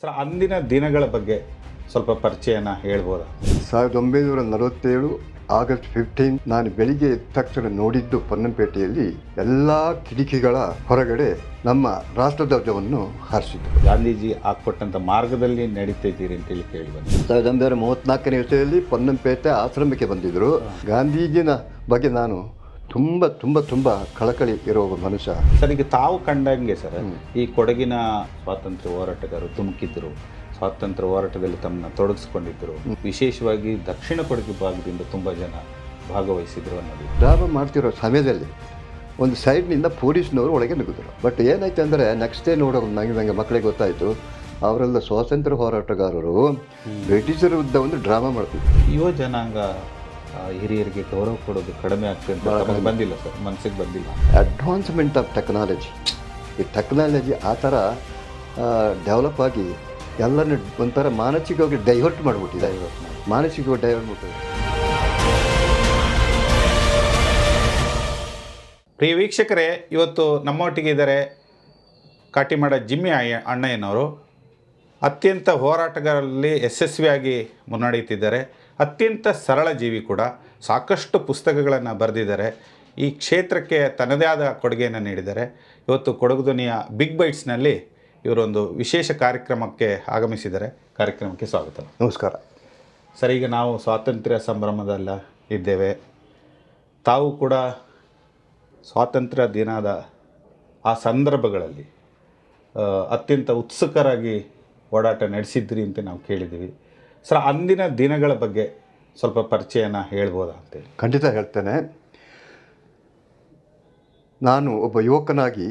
Sir ಅಂದಿನ ದಿನಗಳ ಬಗ್ಗೆ ಸ್ವಲ್ಪ ಪರಿಚಯನ ಹೇಳ್ಬೋದಾ? ಸಾವಿರದ ಒಂಬೈನೂರ ನಲವತ್ತೇಳು ಆಗಸ್ಟ್ ಫಿಫ್ಟೀನ್ ನಾನು ಬೆಳಿಗ್ಗೆ ಎದ್ದ ತಕ್ಷಣ ನೋಡಿದ್ದು ಪೊನ್ನಂಪೇಟೆಯಲ್ಲಿ ಎಲ್ಲ ಕಿಟಕಿಗಳ ಹೊರಗಡೆ ನಮ್ಮ ರಾಷ್ಟ್ರಧ್ವಜವನ್ನು ಹಾರಿಸಿದ್ದು. ಗಾಂಧೀಜಿ ಹಾಕ್ಕೊಟ್ಟಂಥ ಮಾರ್ಗದಲ್ಲಿ ನಡೀತಿದ್ದೀರಿ ಅಂತೇಳಿ ಕೇಳಿ ಬಂದ. ಸಾವಿರದ ಒಂಬೈನೂರ ಮೂವತ್ನಾಲ್ಕನೇ ವಿಷಯದಲ್ಲಿ ಪೊನ್ನಂಪೇಟೆ ಆಶ್ರಮಕ್ಕೆ ಬಂದಿದ್ದರು. ಗಾಂಧೀಜಿನ ಬಗ್ಗೆ ನಾನು ತುಂಬ ತುಂಬ ತುಂಬ ಕಳಕಳಿ ಇರೋ ಒಬ್ಬ ಮನುಷ್ಯ. ಸರ್ ಈಗ ತಾವು ಕಂಡಂಗೆ ಸರ್ ಈ ಕೊಡಗಿನ ಸ್ವಾತಂತ್ರ್ಯ ಹೋರಾಟಗಾರರು ತುಮಕಿದ್ರು ಸ್ವಾತಂತ್ರ್ಯ ಹೋರಾಟದಲ್ಲಿ ತಮ್ಮನ್ನ ತೊಡಗಿಸ್ಕೊಂಡಿದ್ದರು ವಿಶೇಷವಾಗಿ ದಕ್ಷಿಣ ಕೊಡಗು ಭಾಗದಿಂದ ತುಂಬ ಜನ ಭಾಗವಹಿಸಿದ್ರು ಅನ್ನೋದು. ಡ್ರಾಮಾ ಮಾಡ್ತಿರೋ ಸಮಯದಲ್ಲಿ ಒಂದು ಸೈಡ್ನಿಂದ ಪೊಲೀಸ್ನವರು ಒಳಗೆ ನುಗ್ಗಿದ್ರು. ಬಟ್ ಏನಾಯ್ತು ಅಂದರೆ ನೆಕ್ಸ್ಟ್ ಡೇ ನೋಡೋ ನನಗೆ ನನಗೆ ಮಕ್ಕಳಿಗೆ ಗೊತ್ತಾಯಿತು ಅವರೆಲ್ಲ ಸ್ವಾತಂತ್ರ್ಯ ಹೋರಾಟಗಾರರು ಬ್ರಿಟಿಷರ ವಿರುದ್ಧ ಒಂದು ಡ್ರಾಮಾ ಮಾಡ್ತಿದ್ರು. ಯುವ ಜನಾಂಗ ಹಿರಿಯರಿಗೆ ಗೌರವ ಕೊಡೋದು ಕಡಿಮೆ ಆಗ್ತದೆ ಅಂತ ಬಂದಿಲ್ಲ ಸರ್ ಮನಸ್ಸಿಗೆ ಬಂದಿಲ್ಲ. ಅಡ್ವಾನ್ಸ್ಮೆಂಟ್ ಆಫ್ ಟೆಕ್ನಾಲಜಿ ಈ ಟೆಕ್ನಾಲಜಿ ಆ ಥರ ಡೆವಲಪ್ ಆಗಿ ಎಲ್ಲರನ್ನ ಒಂಥರ ಮಾನಸಿಕವಾಗಿ ಡೈವರ್ಟ್ ಮಾಡಿಬಿಟ್ಟಿದೆ. ಮಾನಸಿಕವಾಗಿ ಡೈವರ್ಟ್ ಮಾಡ್ಬಿಟ್ಟಿದೆ. ಪ್ರಿಯ ವೀಕ್ಷಕರೇ ಇವತ್ತು ನಮ್ಮೊಟ್ಟಿಗೆ ಇದ್ದಾರೆ ಕಾಟಿಮಾಡ ಜಿಮ್ಮಿ ಅಯ್ಯ ಅಣ್ಣಯ್ಯನವರು. ಅತ್ಯಂತ ಹೋರಾಟಗಾರರಲ್ಲಿ ಯಶಸ್ವಿಯಾಗಿ ಮುನ್ನಡೆಯುತ್ತಿದ್ದಾರೆ. ಅತ್ಯಂತ ಸರಳ ಜೀವಿ ಕೂಡ. ಸಾಕಷ್ಟು ಪುಸ್ತಕಗಳನ್ನು ಬರೆದಿದ್ದಾರೆ. ಈ ಕ್ಷೇತ್ರಕ್ಕೆ ತನ್ನದೇ ಆದ ಕೊಡುಗೆಯನ್ನು ನೀಡಿದ್ದಾರೆ. ಇವತ್ತು ಕೊಡಗು ಧ್ವನಿಯ ಬಿಗ್ ಬೈಟ್ಸ್ನಲ್ಲಿ ಇವರೊಂದು ವಿಶೇಷ ಕಾರ್ಯಕ್ರಮಕ್ಕೆ ಆಗಮಿಸಿದ್ದಾರೆ. ಕಾರ್ಯಕ್ರಮಕ್ಕೆ ಸ್ವಾಗತ. ನಮಸ್ಕಾರ. ಸರ್ ಈಗ ನಾವು ಸ್ವಾತಂತ್ರ್ಯ ಸಂಭ್ರಮದಲ್ಲ ಇದ್ದೇವೆ. ತಾವು ಕೂಡ ಸ್ವಾತಂತ್ರ್ಯ ದಿನದ ಆ ಸಂದರ್ಭಗಳಲ್ಲಿ ಅತ್ಯಂತ ಉತ್ಸುಕರಾಗಿ ಓಡಾಟ ನಡೆಸಿದ್ರಿ ಅಂತ ನಾವು ಕೇಳಿದ್ದೀವಿ. ಸರ್ ಅಂದಿನ ದಿನಗಳ ಬಗ್ಗೆ ಸ್ವಲ್ಪ ಪರಿಚಯನ ಹೇಳ್ಬೋದಾ ಅಂತೇಳಿ ಖಂಡಿತ ಹೇಳ್ತೇನೆ. ನಾನು ಒಬ್ಬ ಯುವಕನಾಗಿ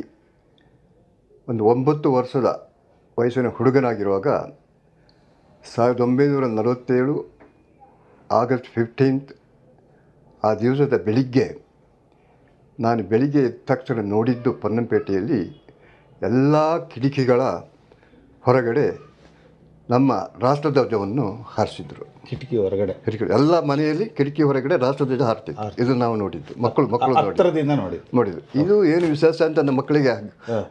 ಒಂದು ಒಂಬತ್ತು ವರ್ಷದ ವಯಸ್ಸಿನ ಹುಡುಗನಾಗಿರುವಾಗ ಸಾವಿರದ ಒಂಬೈನೂರ ನಲವತ್ತೇಳು ಆಗಸ್ಟ್ ಫಿಫ್ಟೀನ್ತ್ ಆ ದಿವಸದ ಬೆಳಿಗ್ಗೆ ನಾನು ಬೆಳಿಗ್ಗೆ ಎದ್ದ ತಕ್ಷಣ ನೋಡಿದ್ದು ಪೊನ್ನಂಪೇಟೆಯಲ್ಲಿ ಎಲ್ಲ ಕಿಟಕಿಗಳ ಹೊರಗಡೆ ನಮ್ಮ ರಾಷ್ಟ್ರಧ್ವಜವನ್ನು ಹಾರಿಸಿದ್ರು. ಕಿಟಕಿ ಹೊರಗಡೆ. ಕಿಟಕಿ ಎಲ್ಲ ಮನೆಯಲ್ಲಿ ಕಿಟಕಿ ಹೊರಗಡೆ ರಾಷ್ಟ್ರಧ್ವಜ ಹಾರ್ತಿತ್ತು ಇದು ನಾವು ನೋಡಿದ್ದು. ಮಕ್ಕಳು ಮಕ್ಕಳು ಹತ್ತಿರದಿಂದ ನೋಡಿ ಇದು ಏನು ವಿಶೇಷ ಅಂತ ನಮ್ಮ ಮಕ್ಕಳಿಗೆ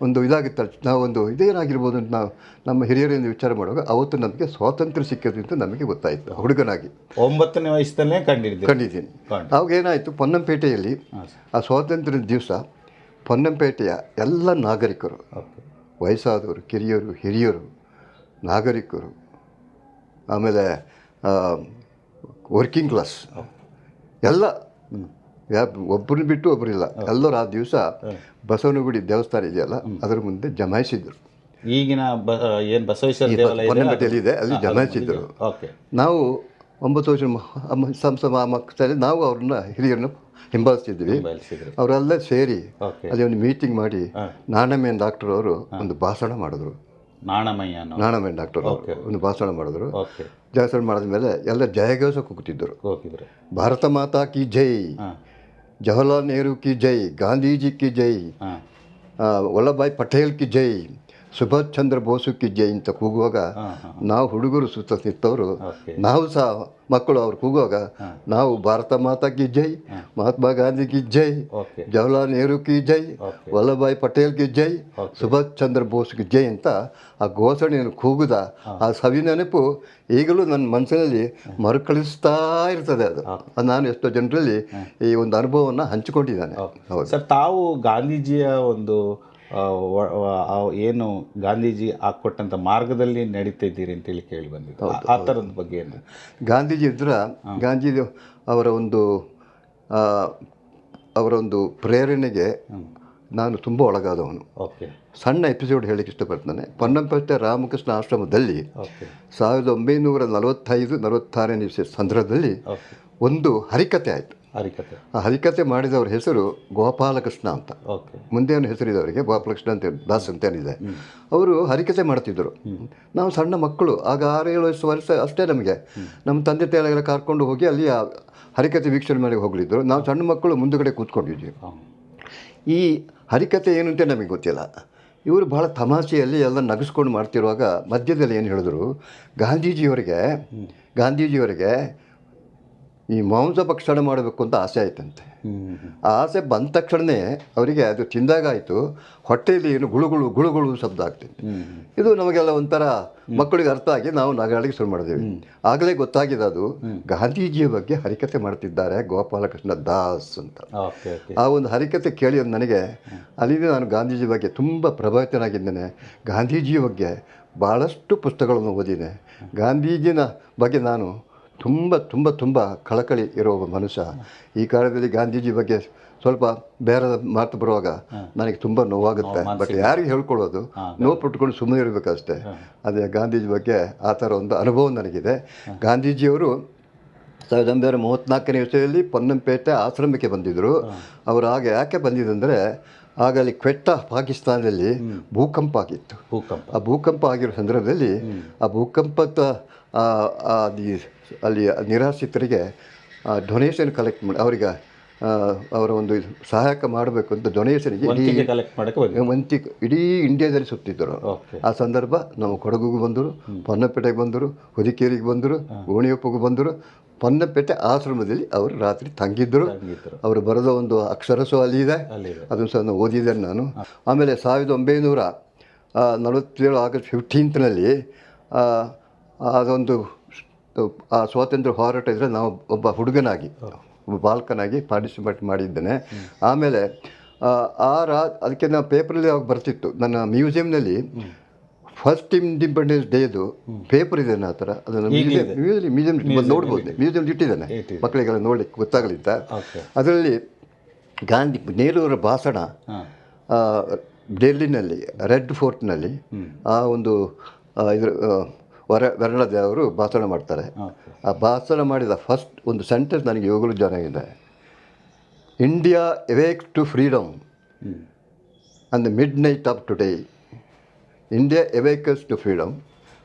ಒಂದು ಇದಾಗಿತ್ತು. ನಾವು ಒಂದು ಇದೇನಾಗಿರ್ಬೋದು ಅಂತ ನಾವು ನಮ್ಮ ಹಿರಿಯರಿಂದ ವಿಚಾರ ಮಾಡುವಾಗ ಅವತ್ತು ನಮಗೆ ಸ್ವಾತಂತ್ರ್ಯ ಸಿಕ್ಕಿದೆ ಅಂತ ನಮಗೆ ಗೊತ್ತಾಯಿತು ಹುಡುಗನಾಗಿ. ಒಂಬತ್ತನೇ ವಯಸ್ಸಲ್ಲೇ ಕಂಡಿದ್ದೀನಿ ಕಂಡಿದ್ದೀನಿ. ಕಂಡು. ಅವಾಗ ಏನಾಯಿತು ಪೊನ್ನಂಪೇಟೆಯಲ್ಲಿ ಆ ಸ್ವಾತಂತ್ರ್ಯದ ದಿವಸ ಪೊನ್ನಂಪೇಟೆಯ ಎಲ್ಲ ನಾಗರಿಕರು ವಯಸ್ಸಾದವರು ಕಿರಿಯರು ಹಿರಿಯರು ನಾಗರಿಕರು. ಆಮೇಲೆ ವರ್ಕಿಂಗ್ ಕ್ಲಾಸ್ ಎಲ್ಲ ಯಾ ಒಬ್ಬರನ್ನ ಬಿಟ್ಟು ಒಬ್ಬರಿಲ್ಲ ಎಲ್ಲರೂ ಆ ದಿವಸ ಬಸವನಗುಡಿ ದೇವಸ್ಥಾನ ಇದೆಯಲ್ಲ ಅದರ ಮುಂದೆ ಜಮಾಯಿಸಿದ್ರು. ಈಗಿನ ಏನು ಬಸವೇಶ್ವರ ಇದೆ, ಅಲ್ಲಿ ಜಮಾಯಿಸಿದ್ರು. ನಾವು ಒಂಬತ್ತು ವರ್ಷ ಸಂಸ್ಥೆ ಮಕ್ಕಳಲ್ಲಿ ನಾವು ಅವ್ರನ್ನ ಹಿರಿಯರನ್ನು ಹಿಂಬಾಲಿಸ್ತಿದ್ವಿ. ಅವರೆಲ್ಲ ಸೇರಿ ಅಲ್ಲಿ ಒಂದು ಮೀಟಿಂಗ್ ಮಾಡಿ ನಾಣಮೇನ್ ಡಾಕ್ಟರ್ ಅವರು ಒಂದು ಭಾಷಣ ಮಾಡಿದ್ರು. ನಾಣಮಯ್ಯ ಡಾಕ್ಟರ್ ಒಂದು ಭಾಷಣ ಮಾಡಿದ್ರು. ಭಾಷಣ ಮಾಡಿದ ಮೇಲೆ ಎಲ್ಲ ಜಯಘೋಷ ಹೋಗಿದ್ರು ಭಾರತ ಮಾತಾ ಕಿ ಜೈ ಜವಹರ್ಲಾಲ್ ನೆಹರು ಕಿ ಜೈ ಗಾಂಧೀಜಿ ಕಿ ಜೈ ವಲ್ಲಭಾಯ್ ಪಟೇಲ್ ಕಿ ಜೈ ಸುಭಾಷ್ ಚಂದ್ರ ಬೋಸು ಕಿ ಜೈ ಅಂತ ಕೂಗುವಾಗ ನಾವು ಹುಡುಗರು ಸುತ್ತ ನಿಂತವರು ನಾವು ಸಹ ಮಕ್ಕಳು ಅವ್ರು ಕೂಗುವಾಗ ನಾವು ಭಾರತ ಮಾತಾ ಕಿ ಜೈ ಮಹಾತ್ಮ ಗಾಂಧಿ ಕಿ ಜೈ ಜವಾಹರ್ಲಾಲ್ ನೆಹರು ಕಿ ಜೈ ವಲ್ಲಭಾಯ್ ಪಟೇಲ್ ಕಿ ಜೈ. ಸುಭಾಷ್ ಚಂದ್ರ ಬೋಸ್ ಕಿ ಜೈ ಅಂತ ಆ ಘೋಷಣೆಯನ್ನು ಕೂಗುದ. ಆ ಸವಿ ನೆನಪು ಈಗಲೂ ನನ್ನ ಮನಸ್ಸಿನಲ್ಲಿ ಮರುಕಳಿಸ್ತಾ ಇರ್ತದೆ ಅದು. ನಾನು ಎಷ್ಟೋ ಜನರಲ್ಲಿ ಈ ಒಂದು ಅನುಭವವನ್ನು ಹಂಚಿಕೊಂಡಿದ್ದಾನೆ. ಹೌದು. ಸರ್ ತಾವು ಗಾಂಧೀಜಿಯ ಒಂದು ಏನು ಗಾಂಧೀಜಿ ಹಾಕ್ಕೊಟ್ಟಂಥ ಮಾರ್ಗದಲ್ಲಿ ನಡೀತಿದ್ದೀರಿ ಅಂತೇಳಿ ಕೇಳಿ ಬಂದಿದ್ದು. ಆ- ಥರದ ಬಗ್ಗೆ ಏನು? ಗಾಂಧೀಜಿ ಇದ್ರ ಗಾಂಧೀಜಿ ಅವರ ಒಂದು ಅವರ ಒಂದು ಪ್ರೇರಣೆಗೆ ನಾನು ತುಂಬ ಒಳಗಾದವನು. ಓಕೆ. ಸಣ್ಣ ಎಪಿಸೋಡ್ ಹೇಳಕ್ಕೆ ಇಷ್ಟಪಡ್ತಾನೆ. ಪೊನ್ನಂಪೇಟೆ ರಾಮಕೃಷ್ಣ ಆಶ್ರಮದಲ್ಲಿ ಸಾವಿರದ ಒಂಬೈನೂರ ನಲವತ್ತೈದು ನಲವತ್ತಾರನೇ ಸಂದರ್ಭದಲ್ಲಿ ಒಂದು ಹರಿಕತೆ ಆಯಿತು. ಹರಿಕತೆ ಆ ಹರಿಕತೆ ಮಾಡಿದವ್ರ ಹೆಸರು ಗೋಪಾಲಕೃಷ್ಣ ಅಂತ. ಓಕೆ. ಮುಂದೆ ಅವನ ಹೆಸರಿದೆ ಅವರಿಗೆ ಗೋಪಾಲಕೃಷ್ಣ ಅಂತ ದಾಸ್ ಅಂತ ಏನಿದೆ. ಅವರು ಹರಿಕತೆ ಮಾಡ್ತಿದ್ದರು. ನಾವು ಸಣ್ಣ ಮಕ್ಕಳು ಆಗ ಆರು ಏಳು ವಯಸ್ಸು ವರ್ಷ ಅಷ್ಟೇ ನಮಗೆ. ನಮ್ಮ ತಂದೆ ತಾಯಿಗೆಲ್ಲ ಕರ್ಕೊಂಡು ಹೋಗಿ ಅಲ್ಲಿ ಹರಿಕತೆ ವೀಕ್ಷಣೆ ಮಾಡಿ ಹೋಗಲಿದ್ದರು ನಾವು ಸಣ್ಣ ಮಕ್ಕಳು ಮುಂದುಗಡೆ ಕೂತ್ಕೊಂಡಿದ್ವಿ. ಈ ಹರಿಕತೆ ಏನು ಅಂತ ನಮಗೆ ಗೊತ್ತಿಲ್ಲ. ಇವರು ಭಾಳ ತಮಾಷೆಯಲ್ಲಿ ಎಲ್ಲ ನಗಿಸ್ಕೊಂಡು ಮಾಡ್ತಿರುವಾಗ ಮಧ್ಯದಲ್ಲಿ ಏನು ಹೇಳಿದ್ರು ಗಾಂಧೀಜಿಯವರಿಗೆ ಗಾಂಧೀಜಿಯವರಿಗೆ ಈ ಮಾಂಸ ಭಕ್ಷಣ ಮಾಡಬೇಕು ಅಂತ ಆಸೆ ಆಯ್ತಂತೆ. ಆ ಆಸೆ ಬಂದ ತಕ್ಷಣವೇ ಅವರಿಗೆ ಅದು ತಿಂದಾಗಾಯಿತು. ಹೊಟ್ಟೆಯಲ್ಲಿ ಏನು ಗುಳುಗುಳು ಗುಳುಗುಳು ಶಬ್ದ ಆಗ್ತಿತ್ತು. ಇದು ನಮಗೆಲ್ಲ ಒಂಥರ ಮಕ್ಕಳಿಗೆ ಅರ್ಥ ಆಗಿ ನಾವು ನಾಗಾಡಿಗೆ ಶುರು ಮಾಡಿದ್ವಿ. ಆಗಲೇ ಗೊತ್ತಾಗಿದೆ ಅದು. ಗಾಂಧೀಜಿಯ ಬಗ್ಗೆ ಹರಿಕತೆ ಮಾಡ್ತಿದ್ದಾರೆ ಗೋಪಾಲಕೃಷ್ಣ ದಾಸ್ ಅಂತ. ಆ ಒಂದು ಹರಿಕತೆ ಕೇಳಿ ಅದು ನನಗೆ ಅಲ್ಲಿಂದ ನಾನು ಗಾಂಧೀಜಿ ಬಗ್ಗೆ ತುಂಬ ಪ್ರಭಾವಿತನಾಗಿದ್ದೇನೆ. ಗಾಂಧೀಜಿಯ ಬಗ್ಗೆ ಭಾಳಷ್ಟು ಪುಸ್ತಕಗಳನ್ನು ಓದಿದೆ. ಗಾಂಧೀಜಿನ ಬಗ್ಗೆ ನಾನು ತುಂಬ ತುಂಬ ತುಂಬ ಕಳಕಳಿ ಇರೋ ಒಬ್ಬ ಮನುಷ್ಯ. ಈ ಕಾಲದಲ್ಲಿ ಗಾಂಧೀಜಿ ಬಗ್ಗೆ ಸ್ವಲ್ಪ ಬೇರೆ ಮಾತು ಬರುವಾಗ ನನಗೆ ತುಂಬ ನೋವಾಗುತ್ತೆ. ಬಟ್ ಯಾರಿಗೆ ಹೇಳ್ಕೊಳ್ಳೋದು? ನೋವು ಪುಟ್ಕೊಂಡು ಸುಮ್ಮನೆ ಇರಬೇಕಷ್ಟೇ. ಅದೇ ಗಾಂಧೀಜಿ ಬಗ್ಗೆ ಆ ಥರ ಒಂದು ಅನುಭವ ನನಗಿದೆ. ಗಾಂಧೀಜಿಯವರು ಸಾವಿರದ ಒಂಬೈನೂರ ಮೂವತ್ತ್ನಾಲ್ಕನೇ ಇಸವಿಯಲ್ಲಿ ಪೊನ್ನಂಪೇಟೆ ಆಶ್ರಮಕ್ಕೆ ಬಂದಿದ್ದರು ಅವರು ಆಗ ಯಾಕೆ ಬಂದಿದ್ದಂದರೆ ಆಗ ಅಲ್ಲಿ ಕ್ವೆಟ್ಟ ಪಾಕಿಸ್ತಾನದಲ್ಲಿ ಭೂಕಂಪ ಆಗಿತ್ತು. ಭೂಕಂಪ. ಆ ಭೂಕಂಪ ಆಗಿರೋ ಸಂದರ್ಭದಲ್ಲಿ ಆ ಭೂಕಂಪದ ಅಲ್ಲಿ ನಿರಾಶ್ರಿತರಿಗೆ ಡೊನೇಷನ್ ಕಲೆಕ್ಟ್ ಮಾಡಿ ಅವರಿಗೆ ಅವರ ಒಂದು ಸಹಾಯಕ ಮಾಡಬೇಕು ಅಂತ ಡೊನೇಷನ್ಗೆ ಇಡೀ ಮಂತಿ ಇಡೀ ಇಂಡಿಯಾದಲ್ಲಿ ಸುತ್ತಿದ್ದರು. ಆ ಸಂದರ್ಭ ನಾವು ಕೊಡಗುಗೆ ಬಂದರು ಪೊನ್ನಪೇಟೆಗೆ ಬಂದರು ಹೊದಿಕೇರಿಗೆ ಬಂದರು ಗೋಣಿಯಪ್ಪಗೆ ಬಂದರು. ಪೊನ್ನಪೇಟೆ ಆಶ್ರಮದಲ್ಲಿ ಅವರು ರಾತ್ರಿ ತಂಗಿದ್ದರು ಅವರು ಬರೆದ ಒಂದು ಅಕ್ಷರಸು ಅಲ್ಲಿ ಇದೆ. ಅದನ್ನು ಸಹ ನಾನು ಓದಿದ್ದೇನೆ ನಾನು. ಆಮೇಲೆ ಸಾವಿರದ ಒಂಬೈನೂರ ನಲವತ್ತೇಳು ಆಗಸ್ಟ್ ಫಿಫ್ಟೀನ್ತ್ನಲ್ಲಿ ಅದೊಂದು ಆ ಸ್ವಾತಂತ್ರ್ಯ ಹೋರಾಟ ಇದ್ದರೆ ನಾವು ಒಬ್ಬ ಹುಡುಗನಾಗಿ ಬಾಲ್ಕನಾಗಿ ಬಾಲಕನಾಗಿ ಪಾರ್ಟಿಸಿಪೇಟ್ ಮಾಡಿದ್ದೇನೆ. ಆಮೇಲೆ ಆ, ರಾ ಅದಕ್ಕೆ ನಾವು ಪೇಪರಲ್ಲಿ ಅವಾಗ ಬರ್ತಿತ್ತು. ನನ್ನ ಮ್ಯೂಸಿಯಂನಲ್ಲಿ ಫಸ್ಟ್ ಇಂಡಿಪೆಂಡೆನ್ಸ್ ಡೇದು ಪೇಪರ್ ಇದೆ ಆ ಥರ ಅದನ್ನು ಮ್ಯೂಸಿಯಂ ಮ್ಯೂಸಿಯಂ ನೋಡ್ಬೋದು. ಮ್ಯೂಸಿಯಂ ಇಟ್ಟಿದ್ದಾನೆ. ಇಟ್ಟಿದೆ. ಮಕ್ಕಳಿಗೆಲ್ಲ ನೋಡ್ಲಿಕ್ಕೆ ಗೊತ್ತಾಗಲಿಂತ ಅದರಲ್ಲಿ ಗಾಂಧಿ ನೆಹರೂರ ಭಾಷಣ ಡೆಲ್ಲಿನಲ್ಲಿ ರೆಡ್ ಫೋರ್ಟ್ನಲ್ಲಿ ಆ ಒಂದು ಇದ್ರ ವರ ವರಳದೇವರು ಭಾಷಣ ಮಾಡ್ತಾರೆ. ಆ ಭಾಷಣ ಮಾಡಿದ ಫಸ್ಟ್ ಒಂದು ಸೆಂಟೆನ್ಸ್ ನನಗೆ ಯೋಗಲು ಚೆನ್ನಾಗಿದೆ ಇದೆ. India awake to freedom on the midnight of today India awakes to freedom